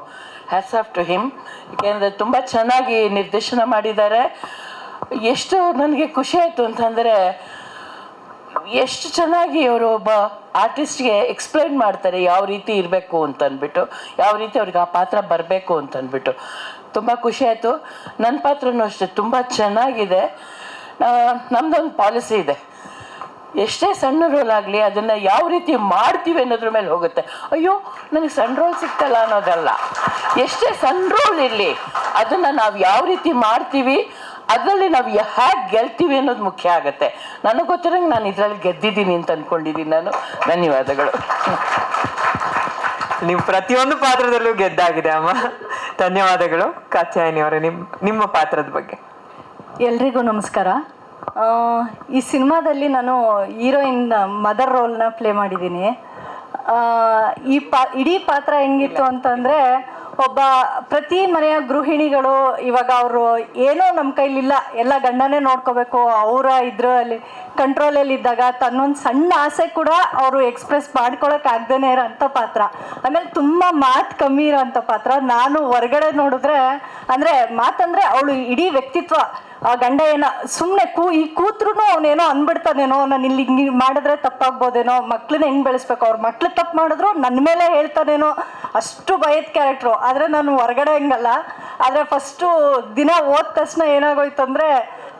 Speaker 6: ಹ್ಯಾಸ್ ಆಫ್ ಟು ಹಿಮ್ ಏಕೆಂದರೆ ತುಂಬ ಚೆನ್ನಾಗಿ ನಿರ್ದೇಶನ ಮಾಡಿದ್ದಾರೆ. ಎಷ್ಟು ನನಗೆ ಖುಷಿ ಆಯಿತು ಅಂತಂದರೆ, ಎಷ್ಟು ಚೆನ್ನಾಗಿ ಅವರು ಒಬ್ಬ ಆರ್ಟಿಸ್ಟ್ಗೆ ಎಕ್ಸ್ಪ್ಲೈನ್ ಮಾಡ್ತಾರೆ ಯಾವ ರೀತಿ ಇರಬೇಕು ಅಂತಂದ್ಬಿಟ್ಟು ಯಾವ ರೀತಿ ಅವ್ರಿಗೆ ಆ ಪಾತ್ರ ಬರಬೇಕು ಅಂತಂದ್ಬಿಟ್ಟು ತುಂಬ ಖುಷಿ ಆಯಿತು. ನನ್ನ ಪಾತ್ರನೂ ಅಷ್ಟೇ, ತುಂಬ ಚೆನ್ನಾಗಿದೆ. ನಮ್ಮದೊಂದು ಪಾಲಿಸಿ ಇದೆ. ಎಷ್ಟೇ ಸಣ್ಣ ರೋಲ್ ಆಗಲಿ ಅದನ್ನು ಯಾವ ರೀತಿ ಮಾಡ್ತೀವಿ ಅನ್ನೋದ್ರ ಮೇಲೆ ಹೋಗುತ್ತೆ. ಅಯ್ಯೋ, ನನಗೆ ಸಣ್ಣ ರೋಲ್ ಸಿಗ್ತಲ್ಲ ಅನ್ನೋದಲ್ಲ. ಎಷ್ಟೇ ಸಣ್ಣ ರೋಲ್ ಇರಲಿ, ಅದನ್ನು ನಾವು ಯಾವ ರೀತಿ ಮಾಡ್ತೀವಿ ಅದರಲ್ಲಿ ನಾವು ಹೇಗೆ ಗೆಲ್ತೀವಿ ಅನ್ನೋದು ಮುಖ್ಯ ಆಗುತ್ತೆ. ನನಗೆ ಗೊತ್ತಿರಂಗೆ ನಾನು ಇದರಲ್ಲಿ ಗೆದ್ದಿದ್ದೀನಿ ಅಂತ ಅಂದ್ಕೊಂಡಿದ್ದೀನಿ ನಾನು. ಧನ್ಯವಾದಗಳು.
Speaker 3: ನೀವು ಪ್ರತಿಯೊಂದು ಪಾತ್ರದಲ್ಲೂ ಗೆದ್ದಾಗಿದೆ ಅಮ್ಮ. ಧನ್ಯವಾದಗಳು. ಕಾತ್ಯಾಯನಿ ಅವರೇ ನಿಮ್ಮ ನಿಮ್ಮ ಪಾತ್ರದ ಬಗ್ಗೆ.
Speaker 7: ಎಲ್ರಿಗೂ ನಮಸ್ಕಾರ. ಆ, ಈ ಸಿನಿಮಾದಲ್ಲಿ ನಾನು ಹೀರೋಯಿನ್ ಮದರ್ ರೋಲ್ನ ಪ್ಲೇ ಮಾಡಿದ್ದೀನಿ. ಆ, ಈ ಪಾ ಇಡೀ ಪಾತ್ರ ಹೆಂಗಿತ್ತು ಅಂತಂದರೆ ಒಬ್ಬ ಪ್ರತಿ ಮನೆಯ ಗೃಹಿಣಿಗಳು ಇವಾಗ ಅವರು ಏನೋ ನಮ್ಮ ಕೈಲಿಲ್ಲ. ಎಲ್ಲ ಗಂಡನೇ ನೋಡ್ಕೋಬೇಕು. ಅವರ ಇದರಲ್ಲಿ ಕಂಟ್ರೋಲಲ್ಲಿ ಇದ್ದಾಗ ತನ್ನೊಂದು ಸಣ್ಣ ಆಸೆ ಕೂಡ ಅವರು ಎಕ್ಸ್ಪ್ರೆಸ್ ಮಾಡ್ಕೊಳಕ್ಕೆ ಆಗ್ದೇನೆ ಇರೋಂಥ ಪಾತ್ರ. ಆಮೇಲೆ ತುಂಬ ಮಾತು ಕಮ್ಮಿ ಇರೋಂಥ ಪಾತ್ರ. ನಾನು ಹೊರಗಡೆ ನೋಡಿದ್ರೆ ಅಂದರೆ ಮಾತಂದರೆ ಅವಳು ಇಡೀ ವ್ಯಕ್ತಿತ್ವ. ಆ ಗಂಡ ಏನ ಸುಮ್ಮನೆ ಕೂ, ಈ ಕೂತ್ರು ಅವನೇನೋ ಅನ್ಬಿಡ್ತಾನೇನೋ, ನಾನು ಇಲ್ಲಿ ಹಿಂಗೆ ಮಾಡಿದ್ರೆ ತಪ್ಪಾಗ್ಬೋದೇನೋ, ಮಕ್ಳನ್ನ ಹೆಂಗ್ ಬೆಳೆಸ್ಬೇಕು, ಅವ್ರ ಮಕ್ಳು ತಪ್ಪು ಮಾಡಿದ್ರು ನನ್ನ ಮೇಲೆ ಹೇಳ್ತಾನೇನೋ ಅಷ್ಟು ಭಯದ ಕ್ಯಾರೆಕ್ಟ್ರು ಆದರೆ ನಾನು ಹೊರಗಡೆ ಹೆಂಗಲ್ಲ. ಆದರೆ ಫಸ್ಟು ದಿನ ಓದ ತಕ್ಷಣ ಏನಾಗೋಯ್ತು ಅಂದರೆ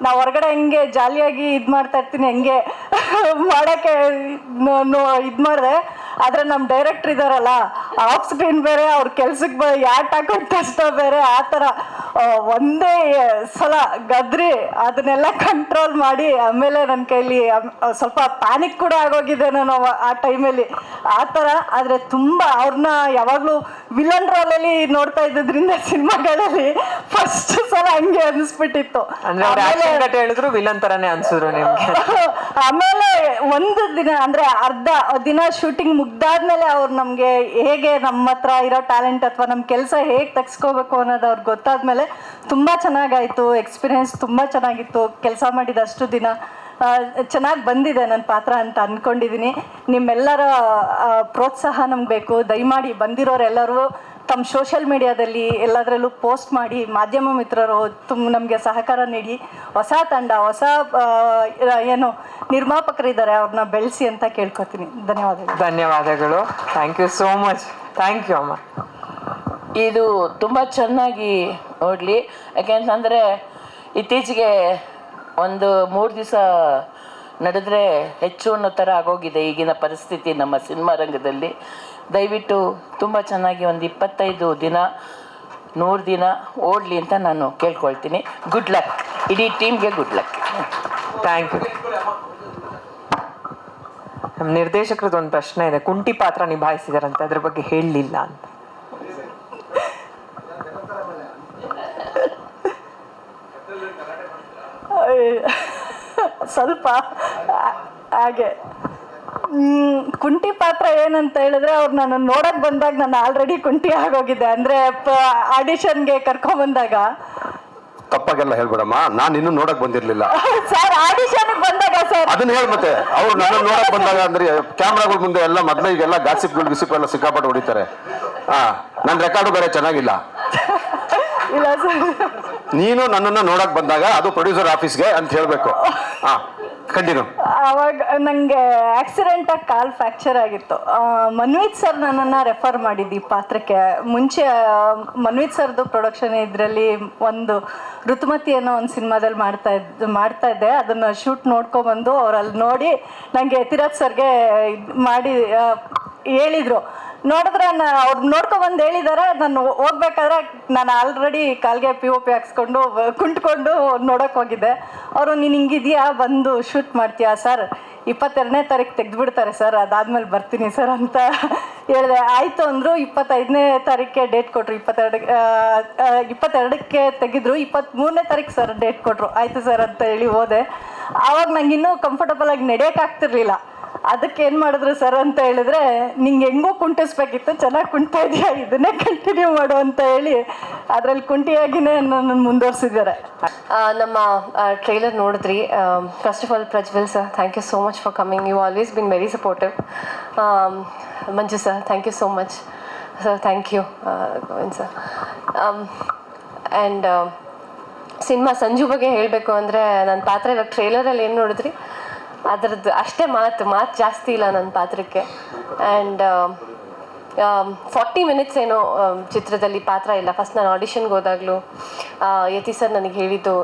Speaker 7: ನಾ ಹೊರಗಡೆ ಹೆಂಗೆ ಜಾಲಿಯಾಗಿ ಇದು ಮಾಡ್ತಾ ಇರ್ತೀನಿ ಹೆಂಗೆ ಮಾಡೋಕ್ಕೆ ಇದು ಮಾಡಿದೆ. ಆದರೆ ನಮ್ಮ ಡೈರೆಕ್ಟ್ರ್ ಇದ್ದಾರಲ್ಲ ಆಫ್ ಸ್ಕ್ರೀನ್ ಬೇರೆ ಅವ್ರ ಕೆಲ್ಸಕ್ಕೆ ಬ ಯಾಟ್ ಹಾಕೋದು ಕಷ್ಟ ಬೇರೆ ಆ ಥರ ಒಂದೇ ಸಲ ಗದ್ರಿ ಅದನ್ನೆಲ್ಲ ಕಂಟ್ರೋಲ್ ಮಾಡಿ ಆಮೇಲೆ ನನ್ನ ಕೈಲಿ ಸ್ವಲ್ಪ ಪ್ಯಾನಿಕ್ ಕೂಡ ಆಗೋಗಿದೆ ನಾನು ಆ ಟೈಮಲ್ಲಿ ಆ ಥರ ಆದರೆ ತುಂಬ ಅವ್ರನ್ನ ಯಾವಾಗಲೂ ವಿಲನ್ ರೋಲಲ್ಲಿ ನೋಡ್ತಾ ಇದ್ದಿದ್ರಿಂದ ಸಿನಿಮಾಗಳಲ್ಲಿ ಫಸ್ಟ್ ಸಲ ಹಂಗೆ ಅನಿಸ್ಬಿಟ್ಟಿತ್ತು. ಆಮೇಲೆ-
Speaker 3: ಕಟ್ ಹೇಳಿದ್ರು ವಿಲನ್ ತರಾನೇ ಅನ್ಸಿದ್ರು ನಿಮ್ಗೆ?
Speaker 7: ಆಮೇಲೆ ಒಂದು ದಿನ, ಅಂದ್ರೆ ಅರ್ಧ ದಿನ ಶೂಟಿಂಗ್ ಮುಗ್ದಾದ್ಮೇಲೆ ಅವ್ರು ನಮ್ಗೆ ಹೇಗೆ ನಮ್ಮ ಹತ್ರ ಇರೋ ಟ್ಯಾಲೆಂಟ್ ಅಥವಾ ನಮ್ಮ ಕೆಲಸ ಹೇಗೆ ತಗ್ಸ್ಕೋಬೇಕು ಅನ್ನೋದು ಅವ್ರಿಗೆ ಗೊತ್ತಾದ್ಮೇಲೆ ತುಂಬಾ ಚೆನ್ನಾಗಾಯ್ತು ಎಕ್ಸ್ಪೀರಿಯನ್ಸ್ ತುಂಬಾ ಚೆನ್ನಾಗಿತ್ತು, ಕೆಲಸ ಮಾಡಿದಷ್ಟು ದಿನ. ಚೆನ್ನಾಗಿ ಬಂದಿದೆ ನನ್ನ ಪಾತ್ರ ಅಂತ ಅಂದ್ಕೊಂಡಿದ್ದೀನಿ ನಿಮ್ಮೆಲ್ಲರ ಪ್ರೋತ್ಸಾಹ ನಮ್ಗೆ ಬೇಕು. ದಯಮಾಡಿ ಬಂದಿರೋರೆಲ್ಲರೂ ತಮ್ಮ ಸೋಷಿಯಲ್ ಮೀಡಿಯಾದಲ್ಲಿ ಎಲ್ಲದರಲ್ಲೂ ಪೋಸ್ಟ್ ಮಾಡಿ ಮಾಧ್ಯಮ ಮಿತ್ರರು ತುಂಬ ನಮಗೆ ಸಹಕಾರ ನೀಡಿ ಹೊಸ ತಂಡ ಹೊಸ ಆ, ಏನು ನಿರ್ಮಾಪಕರಿದ್ದಾರೆ ಅವ್ರನ್ನ ಬೆಳೆಸಿ ಅಂತ ಕೇಳ್ಕೊತೀನಿ. ಧನ್ಯವಾದಗಳು.
Speaker 3: ಧನ್ಯವಾದಗಳು. Thank you so much thank you ಅಮ್ಮ.
Speaker 6: ಇದು ತುಂಬ ಚೆನ್ನಾಗಿ ನೋಡಲಿ ಯಾಕೆಂತಂದರೆ ಇತ್ತೀಚೆಗೆ ಒಂದು ಮೂರು ದಿವಸ ನಡೆದ್ರೆ ಹೆಚ್ಚು ಅನ್ನೋ ಥರ ಆಗೋಗಿದೆ ಈಗಿನ ಪರಿಸ್ಥಿತಿ ನಮ್ಮ ಸಿನಿಮಾ ರಂಗದಲ್ಲಿ. ದಯವಿಟ್ಟು ತುಂಬ ಚೆನ್ನಾಗಿ ಒಂದು ಇಪ್ಪತ್ತೈದು ದಿನ, ನೂರು ದಿನ ಓಡಲಿ ಅಂತ ನಾನು ಕೇಳ್ಕೊಳ್ತೀನಿ. ಗುಡ್ ಲಕ್ ಇಡೀ ಟೀಮ್ಗೆ ಗುಡ್ ಲಕ್
Speaker 3: ಥ್ಯಾಂಕ್ ಯು ನಮ್ಮ ನಿರ್ದೇಶಕರದ್ದು ಒಂದು ಪ್ರಶ್ನೆ ಇದೆ. ಕುಂಟಿ ಪಾತ್ರ ನಿಭಾಯಿಸಿದಾರಂತೆ, ಅದ್ರ ಬಗ್ಗೆ ಹೇಳಲಿಲ್ಲ ಅಂತ.
Speaker 7: ಸ್ವಲ್ಪ ಹಾಗೆ. ಕುಂಟಿ ಪಾತ್ರ ಏನಂತ ಹೇಳಿದ್ರೆ ಅವ್ರು ನಾನು ನೋಡಕ್ ಬಂದಾಗ ನಾನು ಆಲ್ರೆಡಿ ಕುಂಟಿ ಆಗೋಗಿದ್ದೆ ಅಂದ್ರೆ ಆಡಿಷನ್ಗೆ ಕರ್ಕೊಂಡ್ ಬಂದಾಗ.
Speaker 8: ತಪ್ಪಾಗೆಲ್ಲ ಹೇಳ್ಬೇಡಮ್ಮ. ನಾನು ಇನ್ನೂ ನೋಡಕ್ ಬಂದಿರ್ಲಿಲ್ಲ.
Speaker 7: ಸರ್ ಆಡಿಷನ್ ಬಂದಾಗ ಸರ್.
Speaker 8: ಅದನ್ನ ಹೇಳ್ ಮತ್ತೆ. ಅವ್ರು ನನ್ನ ನೋಡಕ್ ಬಂದಾಗ ಅಂದ್ರೆ ಕ್ಯಾಮ್ರಾಗಳ ಮುಂದೆ ಎಲ್ಲ ಮೊದ್ಲು ಈಗೆಲ್ಲ ಗಾಸಿಪ್ಗಳು ಗಿಸಿಪ್ ಎಲ್ಲ ಸಿಕ್ಕಾಪಟ್ಟು ಹೊಡಿತಾರೆ. ಹಾ ನನ್ನ ರೆಕಾರ್ಡು ಬೇರೆ ಚೆನ್ನಾಗಿಲ್ಲ.
Speaker 7: ಇಲ್ಲ ಸರ್.
Speaker 8: ನೀನು ನನ್ನನ್ನ ನೋಡಕ್ ಬಂದಾಗ ಅದು ಪ್ರೊಡ್ಯೂಸರ್ ಆಫೀಸ್ಗೆ ಅಂತ ಹೇಳ್ಬೇಕು. ಹಾ ಕಂಟಿನ್ಯೂ
Speaker 7: ಅವಾಗ ನನಗೆ ಆಕ್ಸಿಡೆಂಟ್ ಆಗಿ ಕಾಲ್ ಫ್ರಾಕ್ಚರ್ ಆಗಿತ್ತು. ಮನ್ವೀತ್ ಸರ್ ನನ್ನನ್ನು ರೆಫರ್ ಮಾಡಿದ್ದು ಈ ಪಾತ್ರಕ್ಕೆ. ಮುಂಚೆ ಮನ್ವಿತ್ ಸರ್ದು ಪ್ರೊಡಕ್ಷನ್ ಇದರಲ್ಲಿ ಒಂದು ಋತುಮತಿ ಅನ್ನೋ ಒಂದು ಸಿನಿಮಾದಲ್ಲಿ ಮಾಡ್ತಾ ಇದ್ ಮಾಡ್ತಾ ಇದ್ದೆ. ಅದನ್ನು ಶೂಟ್ ನೋಡ್ಕೊಬಂದು ಅವರಲ್ಲಿ ನೋಡಿ ನನಗೆ ಯತಿರಾಜ್ ಸರ್ಗೆ ಇದ್ ಮಾಡಿ ಹೇಳಿದರು. ನೋಡಿದ್ರೆ ಅವ್ರು ನೋಡ್ಕೊಬಂದು ಹೇಳಿದ್ದಾರೆ ನಾನು ಹೋಗ್ಬೇಕಾದ್ರೆ ನಾನು ಆಲ್ರೆಡಿ ಕಾಲ್ಗೆ ಪಿ ಒ ಪಿ ಹಾಕ್ಸ್ಕೊಂಡು ಕುಂಟ್ಕೊಂಡು ನೋಡೋಕೆ ಹೋಗಿದ್ದೆ. ಅವರು, ನೀನು ಹಿಂಗಿದ್ಯಾ? ಬಂದು ಶೂಟ್ ಮಾಡ್ತೀಯಾ ಸರ್? ಇಪ್ಪತ್ತೆರಡನೇ ತಾರೀಕು ತೆಗೆದುಬಿಡ್ತಾರೆ ಸರ್, ಅದಾದ್ಮೇಲೆ ಬರ್ತೀನಿ ಸರ್ ಅಂತ ಹೇಳಿದೆ. ಆಯಿತು ಅಂದರು, ಇಪ್ಪತ್ತೈದನೇ ತಾರೀಕೆ ಡೇಟ್ ಕೊಟ್ಟರು ಇಪ್ಪತ್ತೆರಡು ಇಪ್ಪತ್ತೆರಡಕ್ಕೆ ತೆಗೆದ್ರು. ಇಪ್ಪತ್ತ್ಮೂರನೇ ತಾರೀಕು ಸರ್ ಡೇಟ್ ಕೊಟ್ಟರು ಆಯಿತು ಸರ್ ಅಂತ ಹೇಳಿ ಹೋದೆ. ಆವಾಗ ಇನ್ನೂ ಕಂಫರ್ಟಬಲ್ ಆಗಿ ನಡೆಯೋಕ್ಕಾಗ್ತಿರ್ಲಿಲ್ಲ. ಅದಕ್ಕೆ ಏನು ಮಾಡಿದ್ರು ಸರ್ ಅಂತ ಹೇಳಿದ್ರೆ, ನಿಂಗೆ ಹೆಂಗೋ ಕುಂಟಿಸ್ಬೇಕಿತ್ತು, ಚೆನ್ನಾಗಿ ಕುಂಟಾ ಇದೆಯಾ? ಇದನ್ನೇ ಕಂಟಿನ್ಯೂ ಮಾಡು ಅಂತ ಹೇಳಿ ಅದರಲ್ಲಿ ಕುಂಟಿಯಾಗಿನೇ ನನ್ನ ಮುಂದುವರ್ಸಿದ್ದಾರೆ.
Speaker 9: ನಮ್ಮ ಟ್ರೈಲರ್ ನೋಡಿದ್ರಿ. First of all Prajwal sir thank you so much for coming you always been very supportive Manju sir thank you so much sir thank you Govind sir and cinema Sanju ಬಗ್ಗೆ ಹೇಳಬೇಕು ಅಂದರೆ ನನ್ನ ಪಾತ್ರ ಇವಾಗ ಟ್ರೈಲರಲ್ಲಿ ಏನು ನೋಡಿದ್ರಿ? ಅದರದ್ದು ಅಷ್ಟೇ ಮಾತು ಮಾತು ಜಾಸ್ತಿ ಇಲ್ಲ ನನ್ನ ಪಾತ್ರಕ್ಕೆ. ಆ್ಯಂಡ್ ಫಾರ್ಟಿ ಮಿನಿಟ್ಸ್ ಏನೋ ಚಿತ್ರದಲ್ಲಿ ಪಾತ್ರ ಇಲ್ಲ. ಫಸ್ಟ್ ನಾನು ಆಡಿಷನ್ಗೆ ಹೋದಾಗಲೂ ಯತಿ ಸರ್ ನನಗೆ ಹೇಳಿದ್ದು